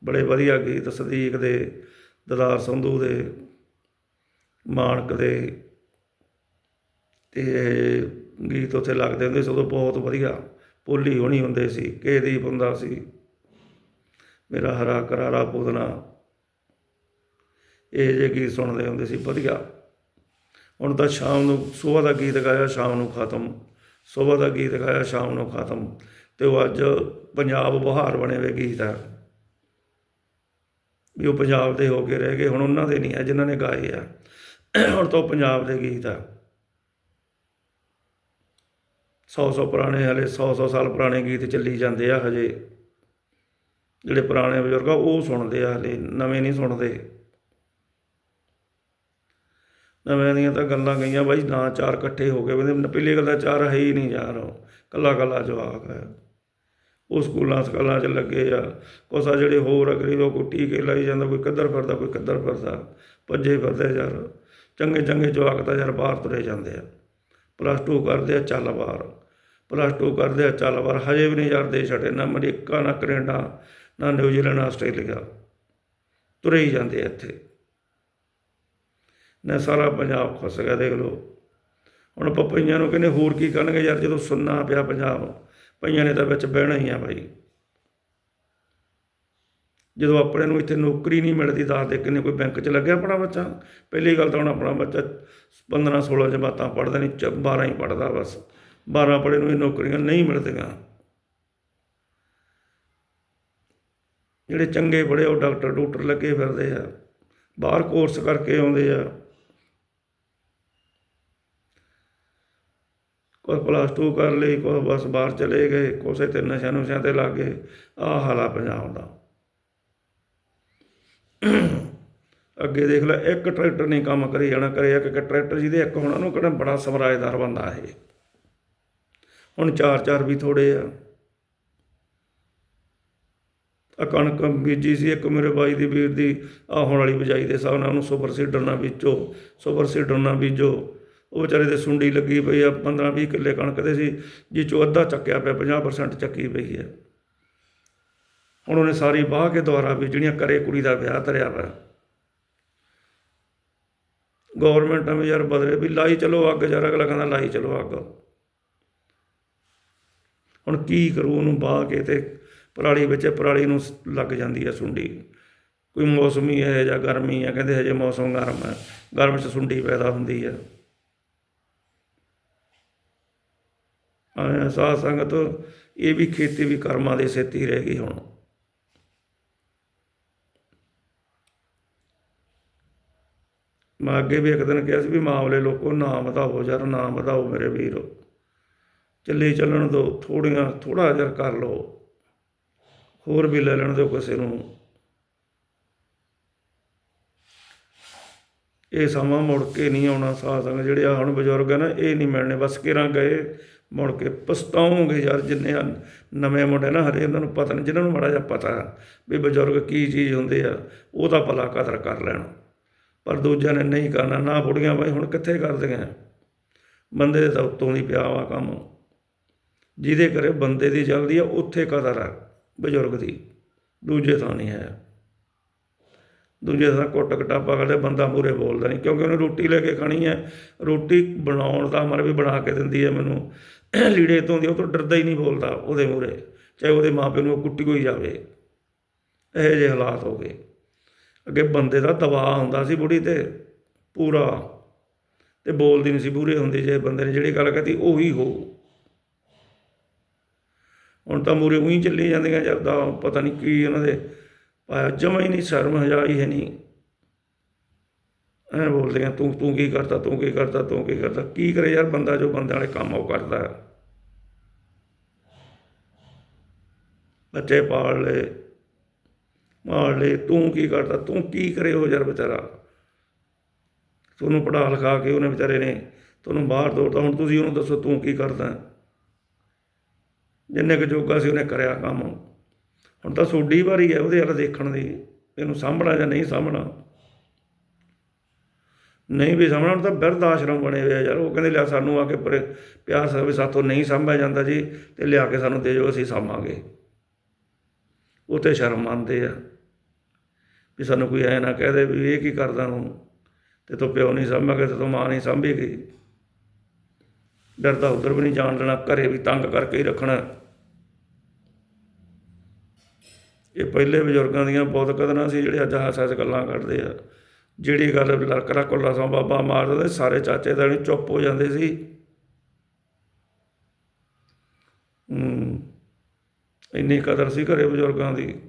ਬੜੇ ਵਧੀਆ ਗੀਤ, ਸਦੀਕ ਦੇ, ਦਦਾਰ ਸੰਧੂ ਦੇ ਮਾਨਕ ਦੇ। ਤੇ ਇਹ ਗੀਤ ਉੱਥੇ ਲੱਗਦੇ ਹੁੰਦੇ ਸੀ, ਉਦੋਂ ਬਹੁਤ ਵਧੀਆ ਪੋਲੀ ਹੋਣੀ ਹੁੰਦੇ ਸੀ ਕੇਦੀਪ ਹੁੰਦਾ ਸੀ। ਮੇਰਾ ਹਰਾ ਕਰਾਰਾ ਪੁਦਨਾ ਇਹ ਜੇ ਗੀਤ ਸੁਣਦੇ ਹੁੰਦੇ ਸੀ, ਵਧੀਆ। ਹੁਣ ਤਾਂ ਸ਼ਾਮ ਨੂੰ ਸਵੇਰ ਦਾ ਗੀਤ ਗਾਇਆ, ਸ਼ਾਮ ਨੂੰ ਖਤਮ। ਸਵੇਰ ਦਾ ਗੀਤ ਗਾਇਆ, ਸ਼ਾਮ ਨੂੰ ਖਤਮ। ਤੇ ਉਹ ਅੱਜ ਪੰਜਾਬ ਬਹਾਰ ਬਣੇ ਹੋਏ ਗੀਤ ਆ। ਵੀ ਉਹ ਪੰਜਾਬ ਦੇ ਹੋ ਕੇ ਰਹਿ ਗਏ, ਹੁਣ ਉਹਨਾਂ ਦੇ ਨਹੀਂ ਆ, ਜਿਨ੍ਹਾਂ ਨੇ ਗਾਏ ਆ। ਹੁਣ ਤਾਂ ਉਹ ਪੰਜਾਬ ਦੇ ਗੀਤ ਆ। 100-100 ਪੁਰਾਣੇ ਹਲੇ 100-100 ਸਾਲ ਪੁਰਾਣੇ ਗੀਤ ਚੱਲੀ ਜਾਂਦੇ ਆ ਹਜੇ। ਜਿਹੜੇ ਪੁਰਾਣੇ ਬਜ਼ੁਰਗ ਆ, ਉਹ ਸੁਣਦੇ ਆ ਹਲੇ, ਨਵੇਂ ਨਹੀਂ ਸੁਣਦੇ। ਨਵੇਂ ਦੀਆਂ ਤਾਂ ਗੱਲਾਂ ਗਈਆਂ, ਬਾਈ ਨਾ ਚਾਰ ਇਕੱਠੇ ਹੋ ਗਏ ਬੰਦੇ ਪਹਿਲੀ ਗੱਲ ਤਾਂ ਚਾਰ ਹੈ ਹੀ ਨਹੀਂ ਯਾਰ, ਕੱਲਾ ਕੱਲਾ ਜਵਾਕ ਹੈ। ਉਹ ਸਕੂਲਾਂ ਸਕਾਲਾਂ 'ਚ ਲੱਗੇ ਆ, ਕੁਛ ਜਿਹੜੇ ਹੋਰ ਅਗਰੀ ਉਹ ਕੋਈ ਟੀਕੇ ਲਾਈ ਜਾਂਦਾ, ਕੋਈ ਕਿੱਧਰ ਫਿਰਦਾ, ਕੋਈ ਕਿੱਧਰ ਫਿਰਦਾ, ਭੱਜੇ ਫਿਰਦੇ ਯਾਰ। ਚੰਗੇ ਚੰਗੇ ਜਵਾਕ ਤਾਂ ਯਾਰ ਬਾਹਰ ਤੁਰੇ ਜਾਂਦੇ ਆ। ਪਲੱਸ 2 ਕਰਦੇ ਆ ਚੱਲ ਬਾਹਰ। ਪਲੱਸ 2 ਕਰਦੇ ਆ ਚੱਲ ਬਾਹਰ, ਹਜੇ ਵੀ ਨਹੀਂ ਯਾਰ ਦੇ ਛੱਡੇ ਨਾ ਅਮਰੀਕਾ, ਨਾ ਕੈਨੇਡਾ ਨਾ ਨਿਊਜ਼ੀਲੈਂਡ ਆਸਟ੍ਰੇਲੀਆ। ਤੁਰੇ ਹੀ ਜਾਂਦੇ ਆ ਇੱਥੇ। ਨਾ ਸਾਰਾ ਪੰਜਾਬ ਫਸ ਗਿਆ, ਦੇਖ ਲਓ। ਹੁਣ ਪਪਈਆਂ ਨੂੰ ਕਹਿੰਦੇ ਹੋਰ ਕੀ ਕਰਨਗੇ ਯਾਰ, ਜਦੋਂ ਸੁੰਨਾ ਪਿਆ ਪੰਜਾਬ। ਪਈਆਂ ਨੇ ਤਾਂ ਵਿੱਚ ਬਹਿਣਾ ਹੀ ਆ ਭਾਈ ਜਦੋਂ ਆਪਣੇ ਨੂੰ ਇੱਥੇ ਨੌਕਰੀ ਨਹੀਂ ਮਿਲਦੀ, ਦੱਸ ਦੇ ਕਿੰਨੇ ਕੋਈ ਬੈਂਕ 'ਚ ਲੱਗਿਆ ਆਪਣਾ ਬੱਚਾ। ਪਹਿਲੀ ਗੱਲ ਤਾਂ ਹੁਣ ਆਪਣਾ ਬੱਚਾ 15 16 ਜਮਾਤਾਂ ਪੜ੍ਹਦਾ ਨਹੀਂ 12 ਹੀ ਪੜ੍ਹਦਾ ਬਸ। 12 ਪੜ੍ਹੇ ਨੂੰ ਇਹ ਨੌਕਰੀਆਂ ਨਹੀਂ ਮਿਲਦੀਆਂ। ਜਿਹੜੇ ਚੰਗੇ ਪੜ੍ਹੇ ਉਹ ਡਾਕਟਰ ਡਾਕਟਰ ਲੱਗੇ ਫਿਰਦੇ ਆ, ਬਾਹਰ ਕੋਰਸ ਕਰਕੇ ਆਉਂਦੇ ਆ। ਕੋਈ ਪਲੱਸ 2 ਕਰ ਲਈ, ਕੋਈ ਬਸ ਬਾਹਰ ਚਲੇ ਗਏ ਕੋਸੇ ਤੇ ਨਸ਼ਾ ਨੁਸ਼ਿਆਂ ਤੇ ਲੱਗ ਗਏ, ਆਹ ਹਾਲਾ ਪੰਜਾਬ ਦਾ। ਅੱਗੇ ਦੇਖ ਲੈ, ਇੱਕ ਟਰੈਕਟਰ ਨਹੀਂ ਕੰਮ ਕਰੀ ਜਾਣਾ ਕਰਿਆ ਕਿ ਟਰੈਕਟਰ ਜਿਹਦੇ ਇੱਕ ਹੋਣਾ ਨੂੰ ਕਿਹੜਾ ਬੜਾ ਸਮਰਾਜਦਾਰ ਬੰਦਾ ਹੈ ਹੁਣ ਚਾਰ ਚਾਰ ਵੀ ਥੋੜੇ ਆ। ਕਣਕ ਬੀਜੀ ਸੀ, ਇੱਕ ਮੇਰੇ ਬਾਈ ਦੀ ਵੀਰ ਦੀ ਆ ਵਾਲੀ ਬਜਾਈ ਦੇ ਹਿਸਾਬ ਨਾਲ ਉਹਨੂੰ ਸੁਪਰ ਸੀਡਰ ਨਾਲ ਬੀਜੋ, ਸੁਪਰ ਸੀਡਰ ਨਾਲ ਬੀਜੋ। ਉਹ ਵਿਚਾਰੇ ਦੇ ਸੁੰਡੀ ਲੱਗੀ ਪਈ ਆ 15 20 ਕਿੱਲੇ ਕਣਕ ਦੇ ਸੀ, ਜਿਹ ਚੋਂ ਅੱਧਾ ਚੱਕਿਆ ਪਿਆ 50% ਚੱਕੀ ਪਈ ਹੈ ਹੁਣ ਉਹਨੇ ਸਾਰੀ ਬਾਹ ਕੇ ਦੁਆਰਾ ਬੀਜਣੀਆਂ ਕਰੇ ਕੁੜੀ ਦਾ ਵਿਆਹ ਧਰਿਆ ਵਾ। ਗਵਰਨਮੈਂਟ ਵੀ ਯਾਰ ਬਦਲੇ ਵੀ ਲਾਈ ਚਲੋ ਅੱਗ, ਯਾਰ ਅਗਲਾ ਕਹਿੰਦਾ ਲਾਈ ਚਲੋ ਅੱਗ। ਹੁਣ ਕੀ ਕਰੂ ਉਹਨੂੰ ਬਾਹ ਕੇ ਤੇ ਪਰਾਲੀ ਵਿੱਚ ਪਰਾਲੀ ਨੂੰ ਲੱਗ ਜਾਂਦੀ ਹੈ ਸੁੰਡੀ। ਕੋਈ ਮੌਸਮੀ ਹੈ ਜਾਂ ਗਰਮੀ ਹੈ, ਕਹਿੰਦੇ ਹਜੇ ਮੌਸਮ ਗਰਮ ਹੈ, ਗਰਮ 'ਚ ਸੁੰਡੀ ਪੈਦਾ ਹੁੰਦੀ ਹੈ। ਆਇਆ ਸਾਧ ਸੰਗਤ, ਇਹ ਵੀ ਖੇਤੀ ਵੀ ਕਰਮਾਂ ਦੇ ਸਿਰ ਤੇ ਰਹਿ ਗਈ ਹੁਣ। ਮੈਂ ਅੱਗੇ ਵੀ ਇੱਕ ਦਿਨ ਕਿਹਾ ਸੀ ਵੀ ਮਾਮਲੇ ਲੋਕੋ, ਨਾ ਵਧਾਓ ਯਾਰ ਨਾ ਵਧਾਓ ਮੇਰੇ ਵੀਰੋ। ਚੱਲੀ ਚੱਲਣ ਦੋ, ਥੋੜੀਆਂ ਥੋੜਾ ਜਿਹਾ ਕਰ ਲਓ। ਹੋਰ ਵੀ ਲੈ ਲੈਣ ਦਿਓ ਕਿਸੇ ਨੂੰ। ਇਹ ਸਮਾਂ ਮੁੜ ਕੇ ਨਹੀਂ ਆਉਣਾ ਸਾਧ ਜਿਹੜੇ ਆ ਹੁਣ ਬਜ਼ੁਰਗ ਆ ਨਾ, ਇਹ ਨਹੀਂ ਮਿਲਣੇ, ਬਸ ਕਿਰਾਂ ਗਏ, ਮੁੜ ਕੇ ਪਛਤਾਉਂਗੇ ਯਾਰ ਜਿੰਨੇ ਨਵੇਂ ਮੁੰਡੇ ਨਾ ਹਰੇ ਉਹਨਾਂ ਨੂੰ ਪਤਾ ਨਹੀਂ ਜਿਹਨਾਂ ਨੂੰ ਮਾੜਾ ਜਿਹਾ ਪਤਾ ਵੀ ਬਜ਼ੁਰਗ ਕੀ ਚੀਜ਼ ਹੁੰਦੇ ਆ, ਉਹ ਤਾਂ ਭਲਾ ਕਦਰ ਕਰ ਲੈਣ। ਪਰ ਦੂਜਿਆਂ ਨੇ ਨਹੀਂ ਕਰਨਾ, ਨਾ ਬੁੜੀਆਂ ਬਾਈ ਹੁਣ ਕਿੱਥੇ ਕਰਦੀਆਂ? ਬੰਦੇ ਦੇ ਤਾਂ ਉੱਤੋਂ ਨਹੀਂ ਪਿਆ ਵਾ ਕੰਮ। ਜਿਹਦੇ ਕਰੇ ਬੰਦੇ ਦੀ ਜਲਦੀ ਆ, ਉੱਥੇ ਕਦਰ ਆ। ਬਜ਼ੁਰਗ ਦੀ। ਦੂਜੇ ਥਾਂ ਨਹੀਂ ਹੈ। ਦੂਜੇ ਥਾਂ ਕੁੱਟ ਕਟਾਪਾ ਕਰਦੇ ਬੰਦਾ ਮੂਰੇ ਬੋਲਦਾ ਨਹੀਂ, ਕਿਉਂਕਿ ਉਹਨੇ ਰੋਟੀ ਲੈ ਕੇ ਖਾਣੀ ਹੈ। ਰੋਟੀ ਬਣਾਉਣ ਦਾ ਅਮਰ ਵੀ ਬਣਾ ਕੇ ਦਿੰਦੀ ਹੈ ਮੈਨੂੰ। ਲੀੜੇ ਤੋਂ ਦੀ ਉਹ ਤੋਂ ਡਰਦਾ ਹੀ ਨਹੀਂ ਬੋਲਦਾ ਉਹਦੇ ਮੂਰੇ ਚਾਹੇ ਉਹਦੇ ਮਾਪੇ ਨੂੰ ਉਹ ਕੁੱਟੀ ਕੋਈ ਜਾਵੇ। ਇਹੋ ਜਿਹੇ ਹਾਲਾਤ ਹੋ ਗਏ। ਅੱਗੇ ਬੰਦੇ ਦਾ ਦਬਾਅ ਹੁੰਦਾ ਸੀ ਬੁੜੀ ਤੇ, ਪੂਰਾ। ਤੇ ਬੋਲਦੀ ਨਹੀਂ ਸੀ ਪੂਰੇ ਹੁੰਦੀ ਜੇ ਬੰਦੇ ਨੇ, ਜਿਹੜੀ ਗੱਲ ਕਹਤੀ ਉਹੀ ਹੋ। ਹੁਣ ਤਾਂ ਮੂਰੇ ਉਹੀ ਚੱਲੀ ਜਾਂਦੀਆਂ ਜਰਦਾ ਪਤਾ ਨਹੀਂ ਕੀ ਉਹਨਾਂ ਦੇ ਪਾਇਆ, ਜਮਾ ਹੀ ਨਹੀਂ, ਸ਼ਰਮ ਹਜਾ ਹੀ ਹੈ ਨਹੀਂ। ਐ ਬੋਲਦੇ ਆ ਤੂੰ ਤੂੰ ਕੀ ਕਰਦਾ, ਤੂੰ ਕੀ ਕਰਦਾ, ਤੂੰ ਕੀ ਕਰਦਾ, ਕੀ ਕਰੇ ਯਾਰ ਬੰਦਾ ਜੋ ਬੰਦੇ ਵਾਲੇ ਕੰਮ ਉਹ ਕਰਦਾ। ਬੱਚੇ ਪਾਲ ਲੈ ਮਾਰ ਲੈ ਤੂੰ ਕੀ ਕਰਦਾ, ਤੂੰ ਕੀ ਕਰੇ ਹੋ ਯਾਰ ਵਿਚਾਰਾ। ਤੁਹਾਨੂੰ ਪੜ੍ਹਾ ਲਿਖਾ ਕੇ ਉਹਨੇ ਵਿਚਾਰੇ ਨੇ ਤੁਹਾਨੂੰ ਬਾਹਰ ਤੋਰਤਾ ਹੁਣ ਤੁਸੀਂ ਉਹਨੂੰ ਦੱਸੋ ਤੂੰ ਕੀ ਕਰਦਾ। ਜਿੰਨੇ ਕੁ ਜੋਗਾ ਸੀ ਉਹਨੇ ਕਰਿਆ ਕੰਮ। ਹੁਣ ਤਾਂ ਸੋਡੀ ਵਾਰੀ ਹੈ ਉਹਦੇ ਵੱਲ ਦੇਖਣ ਦੀ। ਇਹਨੂੰ ਸਾਂਭਣਾ ਜਾਂ ਨਹੀਂ ਸਾਂਭਣਾ। ਨਹੀਂ ਵੀ ਸਾਂਭਣਾ, ਹੁਣ ਤਾਂ ਬਿਰਧ ਆਸ਼ਰਮ ਬਣੇ ਹੋਏ ਆ ਯਾਰ। ਉਹ ਕਹਿੰਦੇ ਲਿਆ ਸਾਨੂੰ ਆ ਕੇ ਪਰ ਪਿਆਸ ਵੀ ਸਾਥੋਂ ਨਹੀਂ ਸਾਂਭਿਆ ਜਾਂਦਾ ਜੀ, ਤੇ ਲਿਆ ਕੇ ਸਾਨੂੰ ਦੇ ਜੋ ਅਸੀਂ ਸਾਂਭਾਂਗੇ। ਉਹ ਤੇ ਸ਼ਰਮ ਮੰਨਦੇ ਆ। ਵੀ ਸਾਨੂੰ ਕੋਈ ਐ ਨਾ ਕਹਿ ਦੇ ਵੀ ਇਹ ਕੀ ਕਰਦਾ ਨੂੰ ਤੇ ਤੂੰ ਪਿਓ ਨਹੀਂ ਸਾਂਭਾਂਗੇ ਤੇ ਤੂੰ ਮਾਂ ਨਹੀਂ ਸਾਂਭੇਗੀ ਡਰਦਾ ਉਧਰ ਵੀ ਨਹੀਂ ਜਾਣ ਦੇਣਾ, ਘਰੇ ਵੀ ਤੰਗ ਕਰਕੇ ਹੀ ਰੱਖਣਾ। ਇਹ ਪਹਿਲੇ ਬਜ਼ੁਰਗਾਂ ਦੀਆਂ ਬਹੁਤ ਕਦਰਾਂ ਸੀ, ਜਿਹੜੇ ਅੱਜ ਹਾਸ ਹਾਸ ਗੱਲਾਂ ਕਰਦੇ ਆ। ਜਿਹੜੀ ਗੱਲ ਲੜਕਰਾ ਕੋਲਾ ਸੋਂ ਬਾਬਾ ਮਾਰ ਦਿੰਦੇ, ਸਾਰੇ ਚਾਚੇ ਤਾਣੀ ਚੁੱਪ ਹੋ ਜਾਂਦੇ ਸੀ। ਹੂੰ, ਇੰਨੀ ਕਦਰ ਸੀ ਘਰੇ ਬਜ਼ੁਰਗਾਂ ਦੀ।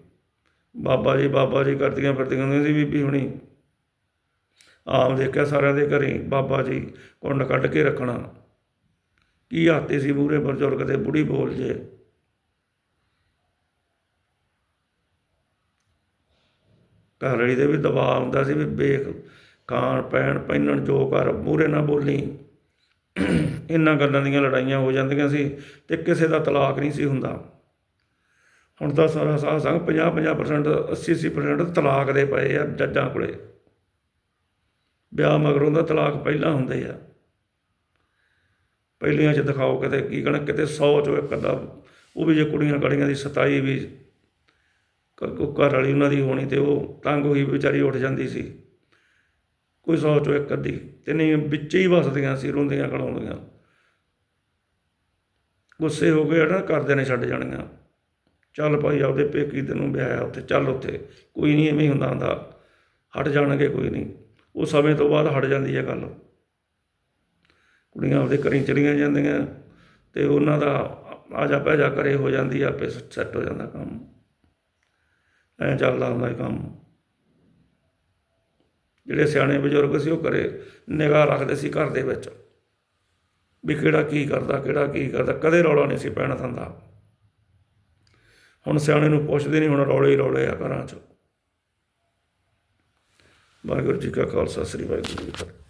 ਬਾਬਾ ਜੀ ਬਾਬਾ ਜੀ ਕਰਦੀਆਂ ਫਿਰਦੀਆਂ ਹੁੰਦੀਆਂ ਸੀ ਬੀਬੀ ਹੁਣੀ। ਆਮ ਦੇਖਿਆ ਸਾਰਿਆਂ ਦੇ ਘਰੇ, ਬਾਬਾ ਜੀ ਕੁੰਡ ਕੱਢ ਕੇ ਰੱਖਣਾ। ਕੀ ਆਤੀ ਸੀ ਮੂਰੇ ਬਜ਼ੁਰਗ ਦੇ ਬੁੜੀ ਬੋਲ ਜੇ? ਘਰ ਵਾਲੀ ਦੇ ਵੀ ਦਬਾਅ ਹੁੰਦਾ ਸੀ ਵੀ ਵੇਖ, ਖਾਣ ਪੈਣ ਪਹਿਨਣ, ਜੋ ਕਰ ਮੂਰੇ ਨਾ ਬੋਲੀ। ਇਹਨਾਂ ਗੱਲਾਂ ਦੀਆਂ ਲੜਾਈਆਂ ਹੋ ਜਾਂਦੀਆਂ ਸੀ ਤੇ ਕਿਸੇ ਦਾ ਤਲਾਕ ਨਹੀਂ ਸੀ ਹੁੰਦਾ। ਹੁਣ ਤਾਂ ਸਾਰਾ ਸਾਹ ਸੰਗ 50 50% 80 80% ਤਲਾਕ ਦੇ ਪਏ ਆ ਜੱਜਾਂ ਕੋਲੇ। ਵਿਆਹ ਮਗਰੋਂ ਦਾ ਤਲਾਕ ਪਹਿਲਾਂ ਹੁੰਦੇ ਆ। ਪਹਿਲੀਆਂ 'ਚ ਦਿਖਾਓ ਕਿਤੇ ਕੀ ਕਹਣਾ, ਕਿਤੇ 100 ਚੋਂ ਇੱਕ ਅੱਧਾ, ਉਹ ਵੀ ਜੇ ਕੁੜੀਆਂ ਕੜੀਆਂ ਦੀ 27 ਵੀ ਘਰ ਵਾਲੀ ਉਹਨਾਂ ਦੀ ਹੋਣੀ ਤੇ ਉਹ ਤੰਗ ਹੋਈ ਵਿਚਾਰੀ ਉੱਠ ਜਾਂਦੀ ਸੀ। ਕੋਈ 100 ਚੋਂ ਇੱਕ ਅੱਧੀ ਤੇ ਨਹੀਂ ਵਿੱਚ ਹੀ ਵਸਦੀਆਂ ਸੀ, ਰੋਂਦੀਆਂ ਕਲਾਉਂਦੀਆਂ ਗੁੱਸੇ ਹੋ ਗਏ ਨਾ ਕਰਦੇ ਨੇ ਛੱਡ ਜਾਣੀਆਂ। ਚੱਲ ਭਾਈ ਆਪਦੇ ਪੇਕੀ ਤੈਨੂੰ ਵਿਆਹਿਆ ਉੱਥੇ, ਚੱਲ ਉੱਥੇ। ਕੋਈ ਨਹੀਂ ਐਵੇਂ ਹੀ ਹੁੰਦਾ ਹੁੰਦਾ, ਹਟ ਜਾਣਗੇ ਕੋਈ ਨਹੀਂ ਉਹ ਸਮੇਂ ਤੋਂ ਬਾਅਦ ਹਟ ਜਾਂਦੀ ਹੈ ਗੱਲ। ਕੁੜੀਆਂ ਆਪਦੇ ਘਰੀਂ ਚਲੀਆਂ ਜਾਂਦੀਆਂ ਤੇ ਉਹਨਾਂ ਦਾ ਆਜਾ ਪੈਜਾ ਕਰੇ ਹੋ ਜਾਂਦੀ, ਆਪੇ ਸੈੱਟ ਹੋ ਜਾਂਦਾ ਕੰਮ। ਐਂ ਚੱਲਦਾ ਹੁੰਦਾ ਕੰਮ। ਜਿਹੜੇ ਸਿਆਣੇ ਬਜ਼ੁਰਗ ਸੀ ਉਹ ਕਰੇ ਨਿਗਾਹ ਰੱਖਦੇ ਸੀ ਘਰ ਦੇ ਵਿੱਚ ਵੀ ਕਿਹੜਾ ਕੀ ਕਰਦਾ, ਕਿਹੜਾ ਕੀ ਕਰਦਾ, ਕਦੇ ਰੌਲਾ ਨਹੀਂ ਸੀ ਪੈਣਾ ਦਿੰਦਾ ਹੁਣ ਸਿਆਣੇ ਨੂੰ ਪੁੱਛਦੇ ਨਹੀਂ, ਹੁਣ ਰੌਲੇ ਹੀ ਰੌਲੇ ਆ ਘਰਾਂ 'ਚ। ਵਾਹਿਗੁਰੂ ਜੀ ਕਾ ਖਾਲਸਾ, ਸ੍ਰੀ ਵਾਹਿਗੁਰੂ ਜੀ ਕੀ ਫਤਿਹ।